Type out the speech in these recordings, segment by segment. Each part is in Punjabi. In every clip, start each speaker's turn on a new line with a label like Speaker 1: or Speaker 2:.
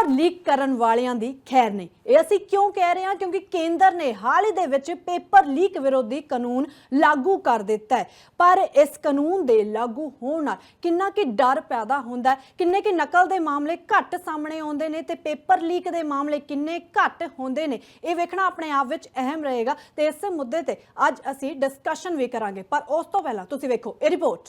Speaker 1: ਪੇਪਰ ਲੀਕ ਕਰਨ ਵਾਲਿਆਂ ਦੀ ਖੈਰ ਨਹੀਂ। ਇਹ ਅਸੀਂ ਕਿਉਂ ਕਹਿ ਰਹੇ ਹਾਂ? ਕਿਉਂਕਿ ਕੇਂਦਰ ਨੇ ਹਾਲ ਹੀ ਦੇ ਵਿੱਚ ਪੇਪਰ ਲੀਕ ਵਿਰੋਧੀ ਕਾਨੂੰਨ ਲਾਗੂ ਕਰ ਦਿੱਤਾ ਹੈ। ਪਰ ਇਸ ਕਾਨੂੰਨ ਦੇ ਲਾਗੂ ਹੋਣ ਨਾਲ ਕਿੰਨਾ ਕਿ ਡਰ ਪੈਦਾ ਹੁੰਦਾ ਹੈ? ਕਿੰਨੇ ਕਿ ਨਕਲ ਦੇ ਮਾਮਲੇ ਘੱਟ ਸਾਹਮਣੇ ਆਉਂਦੇ ਨੇ ਤੇ ਪੇਪਰ ਲੀਕ ਦੇ ਮਾਮਲੇ ਕਿੰਨੇ ਘੱਟ ਹੁੰਦੇ ਨੇ? ਇਹ ਵੇਖਣਾ ਆਪਣੇ ਆਪ ਵਿੱਚ ਅਹਿਮ ਰਹੇਗਾ ਤੇ ਇਸ ਮੁੱਦੇ ਤੇ ਅੱਜ ਅਸੀਂ ਡਿਸਕਸ਼ਨ ਵੀ ਕਰਾਂਗੇ। ਪਰ ਉਸ ਤੋਂ ਪਹਿਲਾਂ ਤੁਸੀਂ ਵੇਖੋ, ਇਹ ਰਿਪੋਰਟ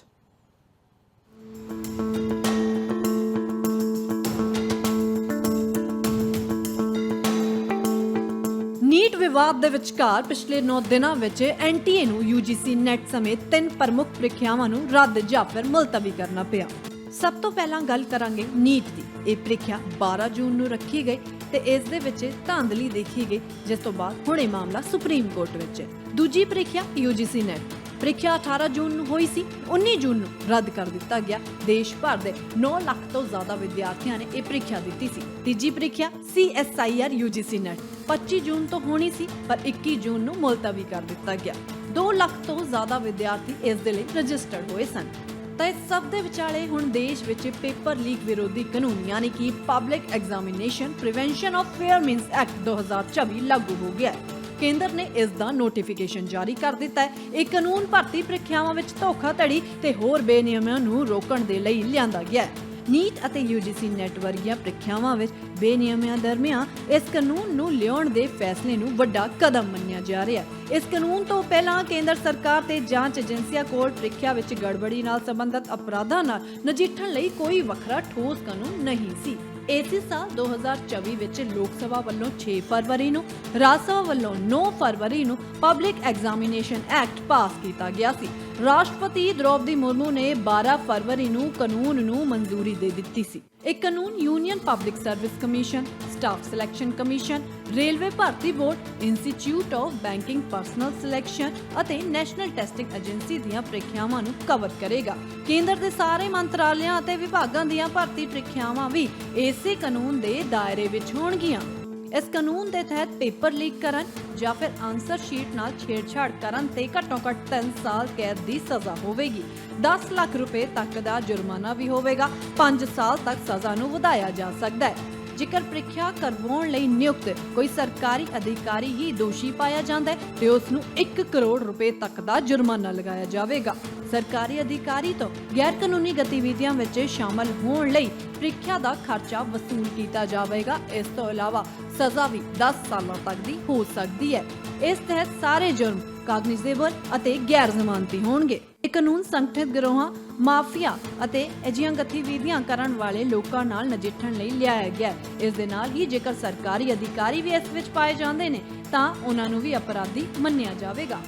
Speaker 1: ਨੀਟ ਵਿਵਾਦ ਦੇ ਵਿਚਕਾਰ ਪਿਛਲੇ 9 ਦਿਨਾਂ ਵਿੱਚ ਐਨਟੀਏ ਨੂੰ ਯੂਜੀਸੀ ਨੈਟ ਸਮੇਤ ਤਿੰਨ ਪ੍ਰਮੁੱਖ ਪ੍ਰੀਖਿਆਵਾਂ ਨੂੰ ਰੱਦ ਜਾਂ ਫਿਰ ਮੁਲਤਵੀ ਕਰਨਾ ਪਿਆ। ਸਭ ਤੋਂ ਪਹਿਲਾਂ ਗੱਲ ਕਰਾਂਗੇ ਨੀਟ ਦੀ। ਇਹ ਪ੍ਰੀਖਿਆ 12 ਜੂਨ ਨੂੰ ਰੱਖੀ ਗਈ ਤੇ ਇਸ ਦੇ ਵਿੱਚ ਧਾਂਦਲੀ ਦੇਖੀ ਗਈ, ਜਿਸ ਤੋਂ ਬਾਅਦ ਹੁਣ ਇਹ ਮਾਮਲਾ ਸੁਪਰੀਮ ਕੋਰਟ ਵਿੱਚ ਹੈ। ਦੂਜੀ ਪ੍ਰੀਖਿਆ ਯੂਜੀਸੀ ਨੈਟ। ਪ੍ਰੀਖਿਆ 18 ਜੂਨ ਨੂੰ ਹੋਈ ਸੀ 19 ਜੂਨ ਨੂੰ ਰੱਦ ਕਰ ਦਿੱਤਾ ਗਿਆ। ਦੇਸ਼ ਭਰ ਦੇ 9 ਲੱਖ ਤੋਂ ਜ਼ਿਆਦਾ ਵਿਦਿਆਰਥੀਆਂ ਨੇ ਇਹ ਪ੍ਰੀਖਿਆ ਦਿੱਤੀ ਸੀ। ਤੀਜੀ ਪ੍ਰੀਖਿਆ ਸੀਐਸਆਈਆਰ ਯੂਜੀਸੀ ਨੈਟ। 25 ਜੂਨ ਤੋਂ ਹੋਣੀ ਸੀ, ਪਰ 21 ਜੂਨ ਨੂੰ ਮੁਲਤਵੀ ਕਰ ਦਿੱਤਾ ਗਿਆ। 2 ਲੱਖ ਤੋਂ ਜ਼ਿਆਦਾ ਵਿਦਿਆਰਥੀ ਇਸ ਦੇ ਲਈ ਰਜਿਸਟਰਡ ਹੋਏ ਸਨ। ਤਾਂ ਇਸ ਸਭ ਦੇ ਵਿਚਾਲੇ ਹੁਣ ਦੇਸ਼ ਵਿੱਚ ਪੇਪਰ ਲੀਕ ਵਿਰੋਧੀ ਕਾਨੂੰਨ, ਯਾਨੀ ਕਿ public examination prevention of fair means act 2024 ਲਾਗੂ ਹੋ ਗਿਆ ਹੈ। ਕੇਂਦਰ ਨੇ ਇਸ ਦਾ ਨੋਟੀਫਿਕੇਸ਼ਨ ਜਾਰੀ ਕਰ ਦਿੱਤਾ ਹੈ। ਇਹ ਕਾਨੂੰਨ ਭਰਤੀ ਪ੍ਰੀਖਿਆਵਾਂ ਵਿੱਚ ਧੋਖਾਧੜੀ ਤੇ ਹੋਰ ਬੇਨਿਯਮਾਂ ਨੂੰ ਰੋਕਣ ਦੇ ਲਈ ਲਿਆਂਦਾ ਗਿਆ ਹੈ। ਨੀਟ ਅਤੇ ਯੂਜੀਸੀ ਨੈਟ ਵਰਗੀਆਂ ਪ੍ਰੀਖਿਆਵਾਂ ਵਿੱਚ ਬੇਨਿਯਮਾਂ ਦਰਮਿਆਨ ਇਸ ਕਾਨੂੰਨ ਨੂੰ ਲਿਆਉਣ ਦੇ ਫੈਸਲੇ ਨੂੰ ਵੱਡਾ ਕਦਮ ਮੰਨਿਆ ਜਾ ਰਿਹਾ ਹੈ। ਇਸ ਕਾਨੂੰਨ ਤੋਂ ਪਹਿਲਾਂ ਕੇਂਦਰ ਸਰਕਾਰ ਤੇ ਜਾਂਚ ਏਜੰਸੀਆਂ ਕੋਲ ਪ੍ਰੀਖਿਆ ਵਿੱਚ ਗੜਬੜੀ ਨਾਲ ਸੰਬੰਧਿਤ ਅਪਰਾਧਾਂ ਨਾਲ ਨਜਿੱਠਣ ਲਈ ਕੋਈ ਵੱਖਰਾ ਠੋਸ ਕਾਨੂੰਨ ਨਹੀਂ ਸੀ। ਇਸੇ ਸਾਲ 2024 ਵਿੱਚ ਲੋਕ ਸਭਾ ਵੱਲੋਂ 6 ਫਰਵਰੀ ਨੂੰ, ਰਾਜ ਸਭਾ ਵੱਲੋਂ 9 ਫਰਵਰੀ ਨੂੰ ਪਬਲਿਕ ਐਗਜ਼ਾਮੀਨੇਸ਼ਨ ਐਕਟ ਪਾਸ ਕੀਤਾ ਗਿਆ ਸੀ। ਰਾਸ਼ਟਰਪਤੀ ਦ੍ਰੋਪਦੀ ਮੁਰਮੂ ਨੇ 12 ਫਰਵਰੀ ਨੂੰ ਕਾਨੂੰਨ ਨੂੰ ਮਨਜ਼ੂਰੀ ਦੇ ਦਿੱਤੀ ਸੀ। ਇਹ ਕਾਨੂੰਨ union public service commission staff selection commission railway ਭਰਤੀ board institute of banking personnel selection ਅਤੇ ਨੈਸ਼ਨਲ ਟੈਸਟਿੰਗ ਏਜੰਸੀ ਦੀਆਂ ਪ੍ਰੀਖਿਆਵਾਂ ਨੂੰ ਕਵਰ ਕਰੇਗਾ। ਕੇਂਦਰ ਦੇ ਸਾਰੇ ਮੰਤਰਾਲਿਆਂ ਅਤੇ ਵਿਭਾਗਾਂ ਦੀਆਂ ਭਰਤੀ ਪ੍ਰੀਖਿਆਵਾਂ ਵੀ ਇਸੇ ਕਾਨੂੰਨ ਦੇ ਦਾਇਰੇ ਵਿੱਚ ਹੋਣਗੀਆਂ। ਇਸ ਕਾਨੂੰਨ ਦੇ ਤਹਿਤ ਪੇਪਰ ਲੀਕ ਕਰਨ ਜਾਂ ਫਿਰ ਆਨਸਰ ਸ਼ੀਟ ਨਾਲ ਛੇੜਛਾੜ ਕਰਨ ਤੇ ਘੱਟੋ ਘੱਟ 3 ਸਾਲ ਕੈਦ ਦੀ ਸਜ਼ਾ ਹੋਵੇਗੀ। 10 ਲੱਖ ਰੁਪਏ ਤੱਕ ਦਾ ਜੁਰਮਾਨਾ ਵੀ ਹੋਵੇਗਾ। 5 ਸਾਲ ਤੱਕ ਸਜ਼ਾ ਨੂੰ ਵਧਾਇਆ ਜਾ ਸਕਦਾ ਹੈ। ਜੇਕਰ ਪ੍ਰੀਖਿਆ ਕਰਵਾਉਣ ਲਈ ਨਿਯੁਕਤ ਕੋਈ ਸਰਕਾਰੀ ਅਧਿਕਾਰੀ ਹੀ ਦੋਸ਼ੀ ਪਾਇਆ ਜਾਂਦਾ ਹੈ ਤੇ ਉਸ ਨੂੰ 1 ਕਰੋੜ ਰੁਪਏ ਤੱਕ ਦਾ ਜੁਰਮਾਨਾ ਲਗਾਇਆ ਜਾਵੇਗਾ। ਸਰਕਾਰੀ ਅਧਿਕਾਰੀ ਤੋਂ ਗੈਰ ਕਾਨੂੰਨੀ ਗਤੀਵਿਧੀਆਂ ਵਿੱਚ ਸ਼ਾਮਲ ਹੋਣ ਲਈ ਪ੍ਰੀਖਿਆ ਦਾ ਖਰਚਾ ਵਸੂਲ ਕੀਤਾ ਜਾਵੇਗਾ। ਇਸ ਤੋਂ ਇਲਾਵਾ ਸਜ਼ਾ ਵੀ 10 ਸਾਲਾਂ ਤੱਕ ਦੀ ਹੋ ਸਕਦੀ ਹੈ। ਇਸ ਤਹਿਤ ਸਾਰੇ ਜੁਰਮ ਕਾਗਨਿਜ਼ੇਬਲ ਅਤੇ ਗੈਰ ਜ਼ਮਾਨਤੀ ਹੋਣਗੇ। ਇਹ ਕਾਨੂੰਨ ਸੰਗਠਿਤ ਗਿਰੋਹਾਂ, ਮਾਫੀਆ ਅਤੇ ਅਜਿਹੀਆਂ ਗਤੀਵਿਧੀਆਂ ਕਰਨ ਵਾਲੇ ਲੋਕਾਂ ਨਾਲ ਨਜਿੱਠਣ ਲਈ ਲਿਆਇਆ ਗਿਆ ਹੈ। ਇਸ ਦੇ ਨਾਲ ਹੀ ਜੇਕਰ ਸਰਕਾਰੀ ਅਧਿਕਾਰੀ ਵੀ ਇਸ ਵਿੱਚ ਪਾਏ ਜਾਂਦੇ ਨੇ, ਤਾਂ ਉਹਨਾਂ ਨੂੰ ਵੀ ਅਪਰਾਧੀ ਮੰਨਿਆ ਜਾਵੇਗਾ।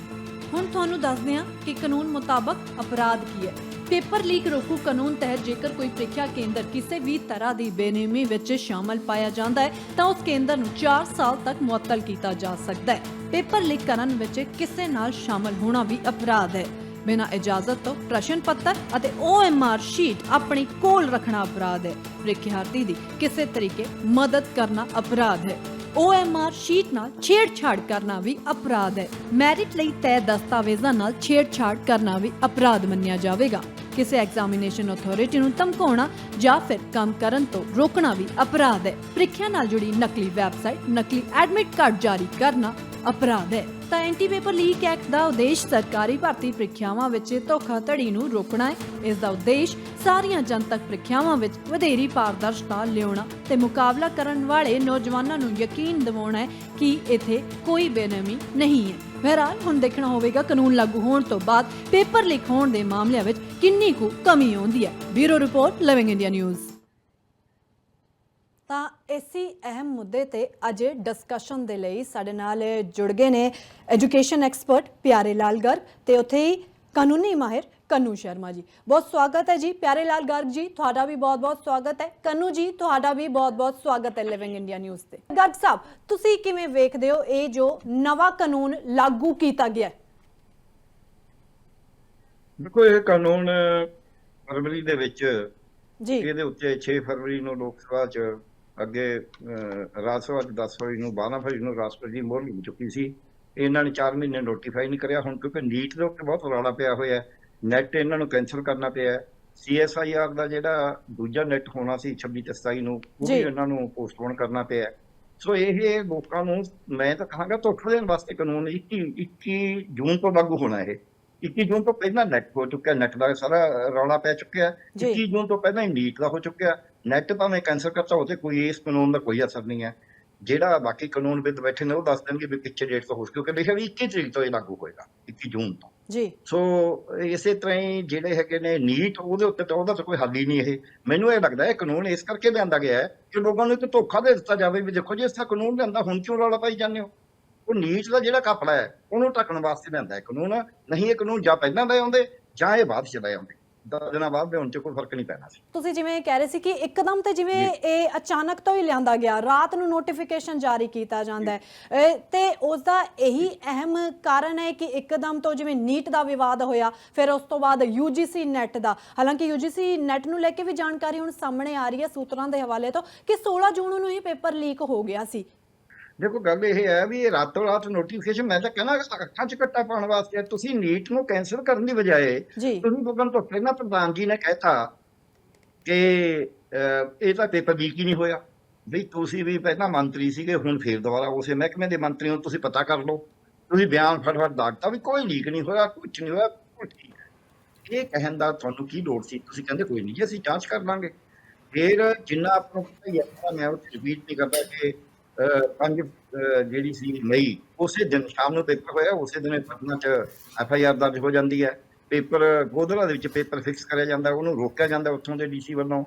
Speaker 1: ਹੁਣ ਤੁਹਾਨੂੰ ਦੱਸਦੇ ਹਾਂ ਕਿ ਕਾਨੂੰਨ ਮੁਤਾਬਕ ਅਪਰਾਧ ਕੀ ਹੈ। ਪੇਪਰ ਲੀਕ ਰੋਕੂ ਕਾਨੂੰਨ ਤਹਿਤ ਜੇਕਰ ਕੋਈ ਪ੍ਰੀਖਿਆ ਕੇਂਦਰ ਕਿਸੇ ਵੀ ਤਰ੍ਹਾਂ ਦੀ ਬੇਨੇਮੀ ਵਿੱਚ ਸ਼ਾਮਲ ਪਾਇਆ ਜਾਂਦਾ ਹੈ, ਤਾਂ ਉਸ ਕੇਂਦਰ ਨੂੰ 4 ਸਾਲ ਤੱਕ ਮੁਅੱਤਲ ਕੀਤਾ ਜਾ ਸਕਦਾ ਹੈ। ਪੇਪਰ ਲੀਕ ਕਰਨ ਵਿੱਚ ਕਿਸੇ ਨਾਲ ਸ਼ਾਮਲ ਹੋਣਾ ਵੀ ਅਪਰਾਧ ਹੈ। ਬਿਨਾਂ ਇਜਾਜ਼ਤ ਤੋਂ ਪ੍ਰਸ਼ਨ ਪੱਤਰ ਅਤੇ OMR ਸ਼ੀਟ ਆਪਣੀ ਕੋਲ ਰੱਖਣਾ ਅਪਰਾਧ ਹੈ। ਪ੍ਰੀਖਿਆਰਥੀ ਦੀ ਕਿਸੇ ਤਰੀਕੇ ਮਦਦ ਕਰਨਾ ਅਪਰਾਧ ਹੈ। OMR ਸ਼ੀਟ ਨਾਲ ਛੇੜਛਾੜ ਕਰਨਾ ਵੀ ਅਪਰਾਧ ਹੈ। ਮੈਰਿਟ ਲਈ ਤੈਅ ਦਸਤਾਵੇਜ਼ਾਂ ਨਾਲ ਛੇੜਛਾੜ ਕਰਨਾ ਵੀ ਅਪਰਾਧ ਮੰਨਿਆ ਜਾਵੇਗਾ। ਕਿਸੇ ਐਗਜ਼ਾਮੀਨੇਸ਼ਨ ਅਥਾਰਟੀ ਨੂੰ ਧਮਕਾਉਣਾ ਜਾਂ ਫਿਰ ਕੰਮ ਕਰਨ ਤੋਂ ਰੋਕਣਾ ਵੀ ਅਪਰਾਧ ਹੈ। ਪ੍ਰੀਖਿਆ ਨਾਲ ਜੁੜੀ ਨਕਲੀ ਵੈਬਸਾਈਟ, ਨਕਲੀ ਐਡਮਿਟ ਕਾਰਡ ਜਾਰੀ ਕਰਨਾ ਅਪਰਾਧ ਹੈ। ਤਾਂ ਐਂਟੀ ਪੇਪਰ ਲੀਕ ਐਕਟ ਦਾ ਉਦੇਸ਼ ਸਰਕਾਰੀ ਭਰਤੀ ਪ੍ਰੀਖਿਆਵਾਂ ਵਿੱਚ ਧੋਖਾਧੜੀ ਨੂੰ ਰੋਕਣਾ ਹੈ। ਇਸ ਦਾ ਉਦੇਸ਼ ਸਾਰੀਆਂ ਜਨਤਕ ਪ੍ਰੀਖਿਆਵਾਂ ਵਿੱਚ ਵਧੇਰੀ ਪਾਰਦਰਸ਼ਤਾ ਲਿਆਉਣਾ ਤੇ ਮੁਕਾਬਲਾ ਕਰਨ ਵਾਲੇ ਨੌਜਵਾਨਾਂ ਨੂੰ ਯਕੀਨ ਦਿਵਾਉਣਾ ਹੈ ਕਿ ਇੱਥੇ ਕੋਈ ਬੇਨਮੀ ਨਹੀਂ ਹੈ। ਬਹਰਾਲ ਹੁਣ ਦੇਖਣਾ ਹੋਵੇਗਾ ਕਾਨੂੰਨ ਲਾਗੂ ਹੋਣ ਤੋਂ ਬਾਅਦ ਪੇਪਰ ਲੀਕ ਹੋਣ ਦੇ ਮਾਮਲਿਆਂ ਵਿੱਚ ਕਿੰਨੀ ਕੁ ਕਮੀ ਆਉਂਦੀ ਹੈ। Bureau report, living India news. ਤਾਂ ਇਸੇ ਅਹਿਮ ਮੁੱਦੇ ਤੇ ਅੱਜ ਡਿਸਕਸ਼ਨ ਦੇ ਲਈ ਸਾਡੇ ਨਾਲ ਜੁੜ ਗਏ ਨੇ ਐਜੂਕੇਸ਼ਨ ਐਕਸਪਰਟ ਪਿਆਰੇ ਲਾਲ ਗਰਗ ਤੇ ਉੱਥੇ ਹੀ ਕਾਨੂੰਨੀ ਮਾਹਿਰ ਕੰਨੂ ਸ਼ਰਮਾ ਜੀ। ਬਹੁਤ ਸਵਾਗਤ ਹੈ ਜੀ ਪਿਆਰੇ ਲਾਲ ਗਰਗ ਜੀ ਤੁਹਾਡਾ ਵੀ ਬਹੁਤ-ਬਹੁਤ ਸਵਾਗਤ ਹੈ। ਕੰਨੂ ਜੀ ਤੁਹਾਡਾ ਵੀ ਬਹੁਤ-ਬਹੁਤ ਸਵਾਗਤ ਹੈ ਲਿਵਿੰਗ ਇੰਡੀਆ ਨਿਊਜ਼ ਤੇ। ਗਰਗ ਸਾਹਿਬ ਤੁਸੀਂ ਕਿਵੇਂ ਵੇਖਦੇ ਹੋ ਇਹ ਜੋ ਨਵਾਂ ਕਾਨੂੰਨ ਲਾਗੂ ਕੀਤਾ ਗਿਆ ਹੈ?
Speaker 2: ਦੇਖੋ ਇਹ ਕਾਨੂੰਨ ਫਰਵਰੀ ਦੇ ਵਿੱਚ
Speaker 1: ਜੀ।
Speaker 2: ਇਹਦੇ ਉੱਤੇ 6 ਫਰਵਰੀ ਨੂੰ ਲੋਕ ਸਭਾ 'ਚ ਅੱਗੇ ਅਹ, ਰਾਜ ਸਭਾ 'ਚ 10 ਫਰਵਰੀ ਨੂੰ 12 ਫਰਵਰੀ ਨੂੰ ਰਾਸ਼ਟਰਪਤੀ ਦੀ ਮੋਹਰ ਲੱਗ ਚੁੱਕੀ ਸੀ। ਇਹਨਾਂ ਨੇ 4 ਮਹੀਨੇ ਨੋਟੀਫਾਈ ਨਹੀਂ ਕਰਿਆ ਹੁਣ ਕਿਉਂਕਿ ਨੀਟ ਦੇ ਉੱਤੇ ਬਹੁਤ ਰੌਲਾ ਪਿਆ ਹੋਇਆ ਹੈ। ਨੈਟ ਇਹਨਾਂ ਨੂੰ ਕੈਨਸਲ ਕਰਨਾ ਪਿਆ ਸੀਐਸਆਈਆਰ ਦਾ ਜਿਹੜਾ ਦੂਜਾ ਨੈਟ ਹੋਣਾ ਸੀ 26 ਤੇ 27 ਨੂੰ ਉਹ। ਵੀ ਇਹਨਾਂ ਨੂੰ ਪੋਸਟਪੋਨ ਕਰਨਾ ਪਿਆ ਸੋ ਇਹ ਲੋਕਾਂ ਨੂੰ ਮੈਂ ਤਾਂ ਕਹਾਂਗਾ ਧੋਖਾ ਦੇਣ ਵਾਸਤੇ ਕਾਨੂੰਨ 21 21 ਜੂਨ ਤੋਂ ਲਾਗੂ ਹੋਣਾ ਇਹ। 21 ਜੂਨ ਤੋਂ ਪਹਿਲਾਂ ਨੈਟ ਹੋ ਚੁੱਕਿਆ ਨੈਟ ਦਾ ਸਾਰਾ ਰੌਲਾ ਪੈ ਚੁੱਕਿਆ
Speaker 1: ਜੀ।
Speaker 2: 21 ਜੂਨ ਤੋਂ ਪਹਿਲਾਂ ਹੀ ਨੀਟ ਦਾ ਹੋ ਚੁੱਕਿਆ ਨੈਟ ਭਾਵੇਂ ਕੈਂਸਲ ਕਰਤਾ ਹੋਤੇ ਕੋਈ ਇਸ ਕਾਨੂੰਨ ਦਾ ਕੋਈ ਅਸਰ ਨਹੀਂ ਹੈ। ਜਿਹੜਾ ਬਾਕੀ ਕਾਨੂੰਨ ਵਿਦ ਬੈਠੇ ਨੇ ਉਹ ਦੱਸ ਦੇਣਗੇ ਵੀ ਪਿੱਛੇ ਡੇਟ ਤੋਂ ਹੋ ਕਿਉਂਕਿ ਲਿਖਿਆ ਵੀ 21 ਤਰੀਕ ਤੋਂ ਇਹ ਲਾਗੂ ਹੋਏਗਾ 21 ਜੂਨ ਤੋਂ।
Speaker 1: ਜੀ।
Speaker 2: ਸੋ ਇਸੇ ਤਰ੍ਹਾਂ ਹੀ ਜਿਹੜੇ ਹੈਗੇ ਨੇ ਨੀਟ ਉਹਦੇ ਉੱਤੇ ਤਾਂ ਉਹਦਾ ਤਾਂ ਕੋਈ ਹੱਲ ਹੀ ਨਹੀਂ ਇਹ। ਮੈਨੂੰ ਇਹ ਲੱਗਦਾ ਹੈ ਕਾਨੂੰਨ ਇਸ ਕਰਕੇ ਲਿਆਂਦਾ ਗਿਆ ਹੈ ਕਿ ਲੋਕਾਂ ਨੂੰ ਇੱਕ ਧੋਖਾ ਦੇ ਦਿੱਤਾ ਜਾਵੇ ਵੀ ਦੇਖੋ ਜੀ ਇਸ ਦਾ ਕਾਨੂੰਨ ਲਿਆਂਦਾ ਹੁਣ ਕਿਉਂ ਰੌਲਾ ਪਾਈ ਜਾਂਦੇ ਹੋ? ਉਹ ਨੀਟ ਦਾ ਜਿਹੜਾ ਕਪੜਾ ਹੈ ਉਹਨੂੰ ਢੱਕਣ ਵਾਸਤੇ ਲਿਆਂਦਾ ਹੈ ਕਾਨੂੰਨ। ਨਹੀਂ ਇਹ ਕਾਨੂੰਨ ਜਾਂ ਪਹਿਲਾਂ ਦੇ ਆਉਂਦੇ ਜਾਂ ਇਹ ਬਾਅਦ ਚ ਆਉਂਦੇ। ਦਸ ਦਿਨਾਂ ਬਾਅਦ ਦੇ ਹੁਣ ਚ ਕੋਈ ਫ਼ਰਕ ਨਹੀਂ ਪੈਣਾ ਸੀ।
Speaker 1: ਤੁਸੀਂ ਜਿਵੇਂ ਕਹਿ ਰਹੇ ਸੀ ਕਿ ਇੱਕਦਮ ਤੇ ਜਿਵੇਂ ਇਹ ਅਚਾਨਕ ਤੋਂ ਹੀ ਲਿਆਂਦਾ ਗਿਆ ਰਾਤ ਨੂੰ ਨੋਟੀਫਿਕੇਸ਼ਨ ਜਾਰੀ ਕੀਤਾ ਜਾਂਦਾ ਹੈ। ਤੇ ਉਸ ਦਾ ਇਹੀ ਅਹਿਮ ਕਾਰਨ ਹੈ ਕਿ ਇੱਕਦਮ ਤੋਂ ਜਿਵੇਂ ਨੀਟ ਦਾ ਵਿਵਾਦ ਹੋਇਆ ਫਿਰ ਉਸ ਤੋਂ ਬਾਅਦ UGC ਨੈਟ ਦਾ। ਹਾਲਾਂਕਿ UGC ਨੈਟ ਨੂੰ ਲੈ ਕੇ ਵੀ ਜਾਣਕਾਰੀ ਹੁਣ ਸਾਹਮਣੇ ਆ ਰਹੀ ਹੈ ਸੂਤਰਾਂ ਦੇ ਹਵਾਲੇ ਤੋਂ ਕਿ 16 ਜੂਨ ਨੂੰ ਹੀ ਪੇਪਰ ਲੀਕ ਹੋ ਗਿਆ ਸੀ।
Speaker 2: ਦੇਖੋ ਗੱਲ ਇਹ ਹੈ ਵੀ ਇਹ ਰਾਤੋਂ ਰਾਤ ਨੋਟੀਫਿਕੇਸ਼ਨ ਮੈਂ ਤਾਂ ਕਹਿੰਦਾ ਅੱਖਾਂ 'ਚ ਕੱਟਾ ਪਾਉਣ ਵਾਸਤੇ। ਤੁਸੀਂ ਨੀਟ ਨੂੰ ਕੈਂਸਲ ਕਰਨ ਦੀ ਬਜਾਏ ਤੁਸੀਂ ਲੋਕਾਂ ਤੋਂ ਪਹਿਲਾਂ ਪ੍ਰਧਾਨ ਜੀ ਨੇ ਕਹਿਤਾ ਕਿ ਇਹ ਤਾਂ ਪੇਪਰ ਲੀਕ ਹੀ ਨਹੀਂ ਹੋਇਆ। ਵੀ ਤੁਸੀਂ ਵੀ ਪਹਿਲਾਂ ਮੰਤਰੀ ਸੀਗੇ ਹੁਣ ਫੇਰ ਦੁਬਾਰਾ ਉਸੇ ਮਹਿਕਮੇ ਦੇ ਮੰਤਰੀ ਹੋ ਤੁਸੀਂ ਪਤਾ ਕਰ ਲਓ। ਤੁਸੀਂ ਬਿਆਨ ਫਟਫਟ ਦਾਗਤਾ ਵੀ ਕੋਈ ਲੀਕ ਨਹੀਂ ਹੋਇਆ ਕੁਝ ਨਹੀਂ ਹੋਇਆ ਇਹ ਕਹਿਣ ਦਾ ਤੁਹਾਨੂੰ ਕੀ ਲੋੜ ਸੀ? ਤੁਸੀਂ ਕਹਿੰਦੇ ਕੋਈ ਨਹੀਂ ਜੀ ਅਸੀਂ ਜਾਂਚ ਕਰ ਲਾਂਗੇ। ਫਿਰ ਜਿੰਨਾ ਆਪ ਨੂੰ ਪਤਾ ਹੀ ਹੈ ਮੈਂ ਉਹ ਰਿਪੀਟ ਨਹੀਂ ਕਰਦਾ ਕਿ ਅਹ, ਪੰਜ ਜਿਹੜੀ ਸੀ ਮਈ ਉਸੇ ਦਿਨ ਸ਼ਾਮ ਨੂੰ ਪੇਪਰ ਹੋਇਆ ਉਸੇ ਦਿਨ ਪਟਨਾ ਚ ਐਫ ਆਈ ਆਰ ਦਰਜ ਹੋ ਜਾਂਦੀ ਹੈ। ਪੇਪਰ ਗੋਧਰਾ ਦੇ ਵਿੱਚ ਪੇਪਰ ਫਿਕਸ ਕਰਿਆ ਜਾਂਦਾ ਉਹਨੂੰ ਰੋਕਿਆ ਜਾਂਦਾ ਉੱਥੋਂ ਦੇ ਡੀਸੀ ਵੱਲੋਂ।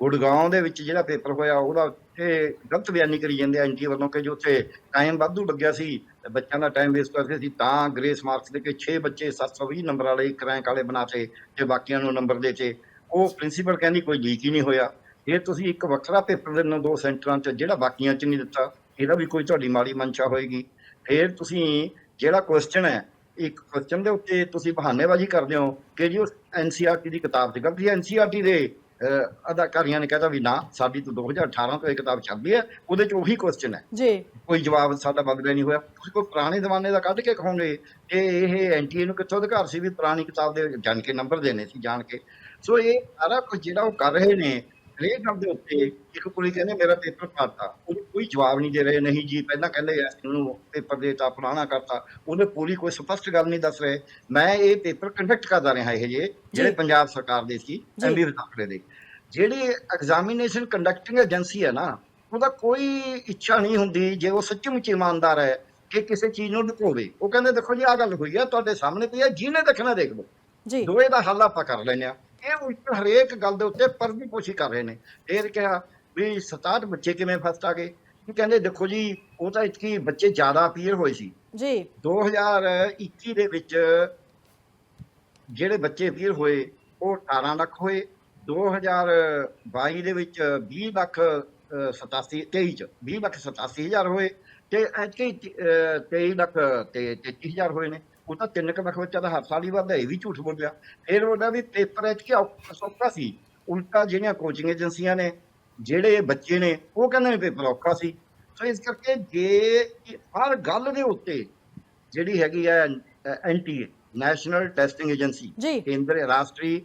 Speaker 2: ਗੁੜਗਾਉਂ ਦੇ ਵਿੱਚ ਜਿਹੜਾ ਪੇਪਰ ਹੋਇਆ ਉਹਦਾ ਉੱਥੇ ਗਲਤ ਬਿਆਨੀ ਕਰੀ ਜਾਂਦੇ ਆ ਐਨਟੀ ਵੱਲੋਂ ਕਿ ਜੋ ਉੱਥੇ ਟਾਈਮ ਵਾਧੂ ਲੱਗਿਆ ਸੀ ਤੇ ਬੱਚਿਆਂ ਦਾ ਟਾਈਮ ਵੇਸਟ ਕਰਦੇ ਸੀ ਤਾਂ ਗ੍ਰੇਸ ਮਾਰਕਸ ਦੇ ਕੇ 6 ਬੱਚੇ 720 ਨੰਬਰ ਵਾਲੇ ਇੱਕ ਰੈਂਕ ਵਾਲੇ ਬਣਾਤੇ ਤੇ ਬਾਕੀਆਂ ਨੂੰ ਨੰਬਰ ਦੇਤੇ ਉਹ ਪ੍ਰਿੰਸੀਪਲ ਕਹਿੰਦੀ ਕੋਈ ਲੀਕ ਹੀ ਨਹੀਂ ਹੋਇਆ। ਇਹ ਤੁਸੀਂ ਇੱਕ ਵੱਖਰਾ ਪੇਪਰ ਦਿੰਦੇ ਹੋ ਦੋ ਸੈਂਟਰਾਂ 'ਚ ਜਿਹੜਾ ਬਾਕੀਆਂ 'ਚ ਨਹੀਂ ਦਿੱਤਾ ਇਹਦਾ ਵੀ ਕੋਈ ਤੁਹਾਡੀ ਮਾੜੀ ਮਨਸ਼ਾ ਹੋਏਗੀ। ਫਿਰ ਤੁਸੀਂ ਜਿਹੜਾ ਕੁਐਸਚਨ ਹੈ ਇੱਕ ਕੁਐਸਚਨ ਦੇ ਉੱਤੇ ਤੁਸੀਂ ਬਹਾਨੇਬਾਜ਼ੀ ਕਰਦੇ ਹੋ ਕਿ ਜੀ ਉਹ ਐਨਸੀਆਰਟੀ ਦੀ ਕਿਤਾਬ ਸੀਗਾ ਵੀ ਐਨਸੀਆਰਟੀ ਦੇ ਅਹ, ਅਧਿਕਾਰੀਆਂ ਨੇ ਕਹਿਤਾ ਵੀ ਨਾ ਸਾਡੀ ਤਾਂ 2018 ਤੋਂ ਇਹ ਕਿਤਾਬ ਚੱਲਦੀ ਹੈ ਉਹਦੇ 'ਚ ਉਹੀ ਕੁਐਸਚਨ ਹੈ।
Speaker 1: ਜੀ।
Speaker 2: ਕੋਈ ਜਵਾਬ ਸਾਡਾ ਬਦਲਿਆ ਨਹੀਂ ਹੋਇਆ। ਤੁਸੀਂ ਕੋਈ ਪੁਰਾਣੇ ਜ਼ਮਾਨੇ ਦਾ ਕੱਢ ਕੇ ਕਹੋਗੇ ਕਿ ਇਹ ਐਨਟੀਏ ਨੂੰ ਕਿੱਥੋਂ ਅਧਿਕਾਰ ਸੀ ਵੀ ਪੁਰਾਣੀ ਕਿਤਾਬ ਦੇ ਜਾਣ ਕੇ ਨੰਬਰ ਦੇਣੇ ਸੀ ਜਾਣ ਕੇ। ਸੋ ਇਹ ਸਾਰਾ ਕੁਝ ਜਿਹੜਾ ਉਹ ਕਰ ਰਹੇ ਨੇ ਹਰੇਕ ਗੱਲ ਦੇ ਉੱਤੇ ਇੱਕ ਕੁੜੀ ਕਹਿੰਦੇ ਮੇਰਾ ਪੇਪਰ ਪਾਤਾ। ਉਹਨੂੰ ਕੋਈ ਜਵਾਬ ਨਹੀਂ ਦੇ ਰਹੇ ਨਹੀਂ ਜੀ ਪਹਿਲਾਂ ਕਹਿੰਦੇ ਐ ਇਹਨੂੰ ਪੇਪਰ ਦੇਤਾ ਫਲਾਣਾ ਕਰਤਾ। ਉਹਨੇ ਪੂਰੀ ਕੋਈ ਸਪਸ਼ਟ ਗੱਲ ਨਹੀਂ ਦੱਸ ਰਹੇ। ਮੈਂ ਇਹ ਪੇਪਰ ਕੰਡਕਟ ਕਰਦਾ ਰਿਹਾ ਇਹ ਜੇ ਜਿਹੜੇ ਪੰਜਾਬ ਸਰਕਾਰ ਦੇ ਸੀ। ਐਮਬੀ ਵਿਦਾਖੜੇ ਦੇ। ਜਿਹੜੀ ਐਗਜ਼ਾਮੀਨੇਸ਼ਨ ਕੰਡਕਟਿੰਗ ਏਜੰਸੀ ਹੈ ਨਾ ਉਹਦਾ ਕੋਈ ਇੱਛਾ ਨਹੀਂ ਹੁੰਦੀ ਜੇ ਉਹ ਸੱਚਮੁੱਚ ਇਮਾਨਦਾਰ ਹੈ ਕਿ ਕਿਸੇ ਚੀਜ਼ ਨੂੰ ਲੁਕੋਵੇ। ਉਹ ਕਹਿੰਦੇ ਦੇਖੋ ਜੀ ਆਹ ਗੱਲ ਹੋਈ ਆ ਤੁਹਾਡੇ ਸਾਹਮਣੇ ਪਈ ਆ ਜਿਹਨੇ ਦੇਖਣਾ ਦੇਖ ਲਓ।
Speaker 1: ਜੀ।
Speaker 2: ਦੋਏ ਦਾ ਹੱਲ ਆਪਾਂ ਕਰ ਲੈਨੇ ਆ ਇਹ ਉਲਟ ਹਰੇਕ ਗੱਲ ਦੇ ਉੱਤੇ ਪਰਦੀ ਪੋਸ਼ੀ ਕਰ ਰਹੇ ਨੇ। ਇਹ ਕਿਹਾ ਵੀ 67 ਬੱਚੇ ਕਿਵੇਂ ਫਸਟ ਆ ਗਏ? ਕਹਿੰਦੇ ਦੇਖੋ ਜੀ ਉਹ ਤਾਂ ਇਤਕੀ ਬੱਚੇ ਜ਼ਿਆਦਾ ਅਪੀਅਰ ਹੋਏ ਸੀ।
Speaker 1: ਜੀ।
Speaker 2: 2021 ਦੇ ਵਿੱਚ ਜਿਹੜੇ ਬੱਚੇ ਅਪੀਅਰ ਹੋਏ ਉਹ 18 ਲੱਖ ਹੋਏ। 2022 ਦੇ ਵਿੱਚ 20 ਲੱਖ ਅਹ, 87 23 ਚ 20 ਲੱਖ 87 ਹਜ਼ਾਰ ਹੋਏ ਤੇ ਐਤਕੀ 23 ਲੱਖ ਤੇ 33 ਹਜ਼ਾਰ ਹੋਏ ਨੇ। ਉਹ ਤਾਂ 3 ਲੱਖ ਬੱਚਾ ਦਾ ਹਰ ਸਾਲ ਹੀ ਵੱਧਦਾ ਇਹ ਵੀ ਝੂਠ ਬੋਲਿਆ। ਫਿਰ ਉਹਦਾ ਵੀ ਪੇਪਰ ਐਤਕੀ ਔਖਾ ਸੌਖਾ ਸੀ? ਉਲਟਾ ਜਿਹੜੀਆਂ ਕੋਚਿੰਗ ਏਜੰਸੀਆਂ ਨੇ ਜਿਹੜੇ ਬੱਚੇ ਨੇ ਉਹ ਕਹਿੰਦੇ ਨੇ ਪੇਪਰ ਔਖਾ ਸੀ। ਸੋ ਇਸ ਕਰਕੇ ਜੇ ਹਰ ਗੱਲ ਦੇ ਉੱਤੇ ਜਿਹੜੀ ਹੈਗੀ ਹੈ ਐਨਟੀਏ ਨੈਸ਼ਨਲ ਟੈਸਟਿੰਗ ਏਜੰਸੀ ਕੇਂਦਰ ਰਾਸ਼ਟਰੀ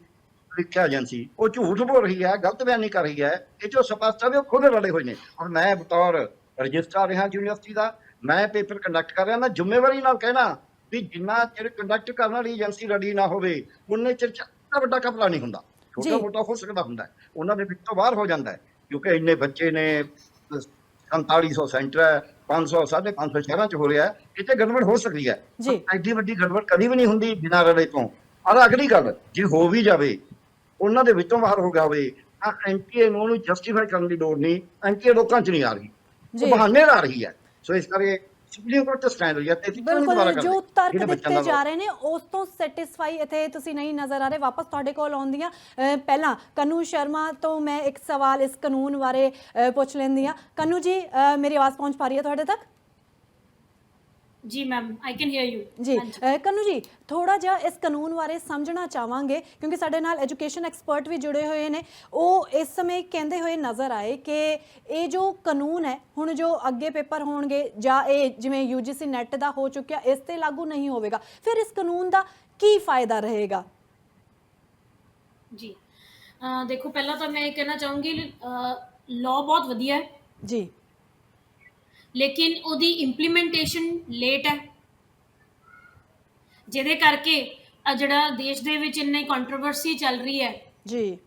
Speaker 2: ਪ੍ਰੀਖਿਆ ਏਜੰਸੀ ਉਹ ਝੂਠ ਬੋਲ ਰਹੀ ਹੈ ਗਲਤ ਬਿਆਨੀ ਕਰ ਰਹੀ ਹੈ। ਇਹ ਜੋ ਸਪਸ਼ਟ ਹੈ ਵੀ ਉਹ ਖੁਦ ਰਲੇ ਹੋਏ ਨੇ। ਔਰ ਮੈਂ ਬਤੌਰ ਰਜਿਸਟਰ ਰਿਹਾ ਯੂਨੀਵਰਸਿਟੀ ਦਾ ਮੈਂ ਪੇਪਰ ਕੰਡਕਟ ਕਰ ਰਿਹਾ ਮੈਂ ਜ਼ਿੰਮੇਵਾਰੀ ਨਾਲ ਕਹਿਣਾ ਵੀ ਜਿੰਨਾ ਚਿਰ ਕੰਡਕਟ ਕਰਨ ਵਾਲੀ ਏਜੰਸੀ ਰੈਡੀ ਨਾ ਹੋਵੇ ਉਨੇ ਚਿਰ ਚ ਇੰਨਾ ਵੱਡਾ ਕਪੜਾ ਨਹੀਂ ਹੁੰਦਾ। ਛੋਟਾ। ਮੋਟਾ ਹੋ ਸਕਦਾ ਹੁੰਦਾ। ਉਹਨਾਂ ਦੇ ਵਿੱਚ ਬਾਹਰ ਹੋ ਜਾਂਦਾ ਹੈ। ਕਿਉਂਕਿ ਇੰਨੇ ਬੱਚੇ ਨੇ 4700 ਸੈਂਟਰ ਹੈ 500 550 ਸ਼ਹਿਰਾਂ ਚ ਹੋ ਰਿਹਾ ਹੈ ਕਿਤੇ ਗੜਬੜ ਹੋ ਸਕਦੀ ਹੈ। ਐਡੀ ਵੱਡੀ ਗੜਬੜ ਕਦੀ ਵੀ ਨਹੀਂ ਹੁੰਦੀ ਬਿਨਾਂ ਰਲੇ ਤੋਂ। ਔਰ ਅਗਲੀ ਗੱਲ ਜੇ ਹੋ ਵੀ ਜਾਵੇ ਉਹਨਾਂ ਦੇ ਵਿੱਚੋਂ ਬਾਹਰ ਹੋ ਗਿਆ ਹੋਵੇ ਤਾਂ ਐਨਟੀਏ ਨੂੰ ਉਹਨੂੰ ਜਸਟੀਫਾਈ ਕਰਨ ਦੀ ਲੋੜ ਨਹੀਂ। ਐਨਟੀਏ ਲੋਕਾਂ ਚ ਨਹੀਂ ਆ ਰਹੀ। ਉਹ ਬਹਾਨੇ ਆ ਰਹੀ ਹੈ। ਸੋ ਇਸ ਕਰਕੇ ਸੁਪਰੀਮ ਕੋਰਟ ਤੇ ਸਟੈਂਡ ਹੋਈ ਹੈ ਤੇ
Speaker 1: ਬਿਲਕੁਲ ਜੋ ਤਰਕ ਦਿੱਤੇ ਜਾ ਰਹੇ ਨੇ ਉਸ ਤੋਂ ਸੈਟੀਸਫਾਈ ਇੱਥੇ ਤੁਸੀਂ ਨਹੀਂ ਨਜ਼ਰ ਆ ਰਹੇ। ਵਾਪਸ ਤੁਹਾਡੇ ਕੋਲ ਆਉਂਦੀਆਂ ਅਹ, ਪਹਿਲਾਂ ਕਨੂ ਸ਼ਰਮਾ ਤੋਂ ਮੈਂ ਇੱਕ ਸਵਾਲ ਇਸ ਕਾਨੂੰਨ ਬਾਰੇ ਅਹ, ਪੁੱਛ ਲੈਂਦੀ ਆ ਕਨੂ ਜੀ ਅਹ, ਮੇਰੀ ਆਵਾਜ਼ ਪਹੁੰਚ ਪਾ ਰਹੀ ਹੈ ਤੁਹਾਡੇ ਤੱਕ?
Speaker 3: ਜੀ ma'am I can hear you
Speaker 1: ਜੀ ਅਹ, ਕਨੂ ਜੀ ਥੋੜਾ ਜਿਹਾ ਇਸ ਕਾਨੂੰਨ ਬਾਰੇ ਸਮਝਣਾ ਚਾਹਾਂਗੇ ਕਿਉਂਕਿ ਸਾਡੇ ਨਾਲ ਐਜੂਕੇਸ਼ਨ ਐਕਸਪਰਟ ਵੀ ਜੁੜੇ ਹੋਏ ਨੇ। ਉਹ ਇਸ ਸਮੇਂ ਕਹਿੰਦੇ ਹੋਏ ਨਜ਼ਰ ਆਏ ਕਿ ਇਹ ਜੋ ਕਾਨੂੰਨ ਹੈ ਹੁਣ ਜੋ ਅੱਗੇ ਪੇਪਰ ਹੋਣਗੇ ਜਾਂ ਇਹ ਜਿਵੇਂ UGC ਨੈਟ ਦਾ ਹੋ ਚੁੱਕਿਆ ਇਸ ਤੇ ਲਾਗੂ ਨਹੀਂ ਹੋਵੇਗਾ। ਫਿਰ ਇਸ ਕਾਨੂੰਨ ਦਾ ਕੀ ਫਾਇਦਾ ਰਹੇਗਾ?
Speaker 3: ਜੀ ਅਹ ਦੇਖੋ ਪਹਿਲਾਂ ਤਾਂ ਮੈਂ ਇਹ ਕਹਿਣਾ ਚਾਹੂੰਗੀ ਲਾਅ ਬਹੁਤ ਵਧੀਆ ਹੈ।
Speaker 4: ਜੀ।
Speaker 3: ਲੇਕਿਨ ਉਹਦੀ ਇੰਪਲੀਮੈਂਟੇਸ਼ਨ ਲੇਟ ਹੈ। ਜਿਹਦੇ ਕਰਕੇ ਆ ਜਿਹੜਾ ਦੇਸ਼ ਦੇ ਵਿੱਚ ਇੰਨੀ ਕੰਟਰੋਵਰਸੀ ਚੱਲ ਰਹੀ ਹੈ
Speaker 4: ਜੀ।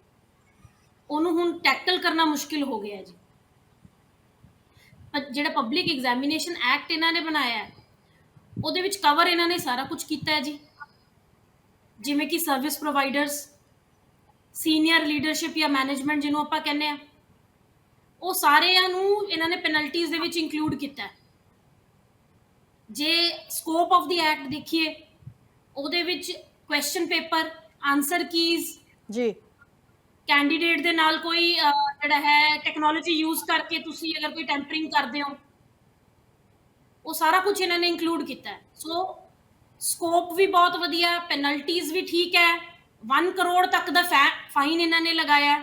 Speaker 3: ਉਹਨੂੰ ਹੁਣ ਟੈਕਲ ਕਰਨਾ ਮੁਸ਼ਕਿਲ ਹੋ ਗਿਆ ਜੀ। ਜਿਹੜਾ ਪਬਲਿਕ ਐਗਜ਼ਾਮੀਨੇਸ਼ਨ ਐਕਟ ਇਹਨਾਂ ਨੇ ਬਣਾਇਆ ਉਹਦੇ ਵਿੱਚ ਕਵਰ ਇਹਨਾਂ ਨੇ ਸਾਰਾ ਕੁਝ ਕੀਤਾ ਹੈ ਜੀ। ਜਿਵੇਂ ਕਿ ਸਰਵਿਸ ਪ੍ਰੋਵਾਈਡਰਸ ਸੀਨੀਅਰ ਲੀਡਰਸ਼ਿਪ ਜਾਂ ਮੈਨੇਜਮੈਂਟ ਜਿਹਨੂੰ ਆਪਾਂ ਕਹਿੰਦੇ ਆ ਉਹ ਸਾਰਿਆਂ ਨੂੰ ਇਹਨਾਂ ਨੇ ਪੈਨਲਟੀਜ਼ ਦੇ ਵਿੱਚ ਇਨਕਲੂਡ ਕੀਤਾ ਹੈ। ਜੇ ਸਕੋਪ ਆਫ ਦੀ ਐਕਟ ਦੇਖੀਏ ਉਹਦੇ ਵਿੱਚ ਕੁਐਸਚਨ ਪੇਪਰ ਆਨਸਰ ਕੀਜ਼
Speaker 4: ਜੀ।
Speaker 3: ਕੈਂਡੀਡੇਟ ਦੇ ਨਾਲ ਕੋਈ ਜਿਹੜਾ ਹੈ ਟੈਕਨੋਲੋਜੀ ਯੂਜ਼ ਕਰਕੇ ਤੁਸੀਂ ਅਗਰ ਕੋਈ ਟੈਂਪਰਿੰਗ ਕਰਦੇ ਹੋ ਉਹ ਸਾਰਾ ਕੁਝ ਇਹਨਾਂ ਨੇ ਇਨਕਲੂਡ ਕੀਤਾ ਹੈ। ਸੋ ਸਕੋਪ ਵੀ ਬਹੁਤ ਵਧੀਆ ਪੈਨਲਟੀਜ਼ ਵੀ ਠੀਕ ਹੈ। 1 ਕਰੋੜ ਤੱਕ ਦਾ ਫਾਈਨ ਇਹਨਾਂ ਨੇ ਲਗਾਇਆ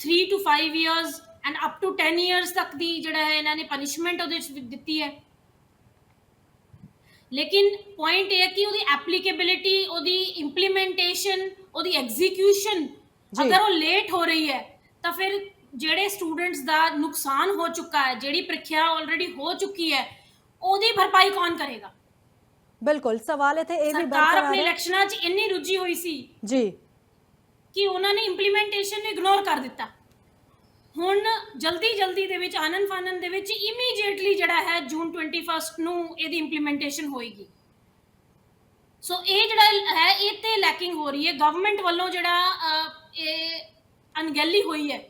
Speaker 3: 3 to 5 years and up to 10 years ਤੱਕ ਦੀ ਜਿਹੜਾ ਹੈ ਇਹਨਾਂ ਨੇ ਪਨਿਸ਼ਮੈਂਟ ਉਹਦੇ ਵਿੱਚ ਦਿੱਤੀ ਹੈ। ਲੇਕਿਨ ਪੁਆਇੰਟ ਇਹ ਹੈ ਕਿ ਉਹਦੀ ਐਪਲੀਕੇਬਿਲਿਟੀ ਉਹਦੀ ਇੰਪਲੀਮੈਂਟੇਸ਼ਨ ਉਹਦੀ ਐਗਜ਼ੀਕਿਊਸ਼ਨ। ਅਗਰ ਉਹ ਲੇਟ ਹੋ ਰਹੀ ਹੈ ਤਾਂ ਫਿਰ ਜਿਹੜੇ ਸਟੂਡੈਂਟਸ ਦਾ ਨੁਕਸਾਨ ਹੋ ਚੁੱਕਾ ਹੈ ਜਿਹੜੀ ਪ੍ਰੀਖਿਆ ਆਲਰੇਡੀ ਹੋ ਚੁੱਕੀ ਹੈ ਉਹਦੀ ਭਰਪਾਈ ਕੌਣ ਕਰੇਗਾ?
Speaker 4: ਬਿਲਕੁਲ ਸਵਾਲ ਇੱਥੇ ਇਹ ਵੀ
Speaker 3: ਸਰਕਾਰ
Speaker 4: ਬਰਕਰਾਰ
Speaker 3: ਆਪਣੇ
Speaker 4: ਹੈ
Speaker 3: ਇਲੈਕਸ਼ਨਾਂ 'ਚ ਇੰਨੀ ਰੁੱਝੀ ਹੋਈ ਸੀ।
Speaker 4: ਜੀ।
Speaker 3: ਕਿ ਉਹਨਾਂ ਨੇ ਇੰਪਲੀਮੈਂਟੇਸ਼ਨ ਨੂੰ ਇਗਨੋਰ ਕਰ ਦਿੱਤਾ। ਹੁਣ ਜਲਦੀ ਜਲਦੀ ਦੇ ਵਿੱਚ ਆਨੰਦ ਫਾਨਨ ਦੇ ਵਿੱਚ ਇਮੀਡੀਏਟਲੀ ਜਿਹੜਾ ਹੈ ਜੂਨ 21 ਨੂੰ ਇਹਦੀ ਇੰਪਲੀਮੈਂਟੇਸ਼ਨ ਹੋਏਗੀ। ਸੋ ਇਹ ਜਿਹੜਾ ਹੈ, ਇਹ ਤੇ ਲੈਕਿੰਗ ਹੋ ਰਹੀ ਹੈ। ਗਵਰਨਮੈਂਟ ਵੱਲੋਂ ਜਿਹੜਾ ਇਹ ਅਣਗਹਿਲੀ ਹੋਈ ਹੈ,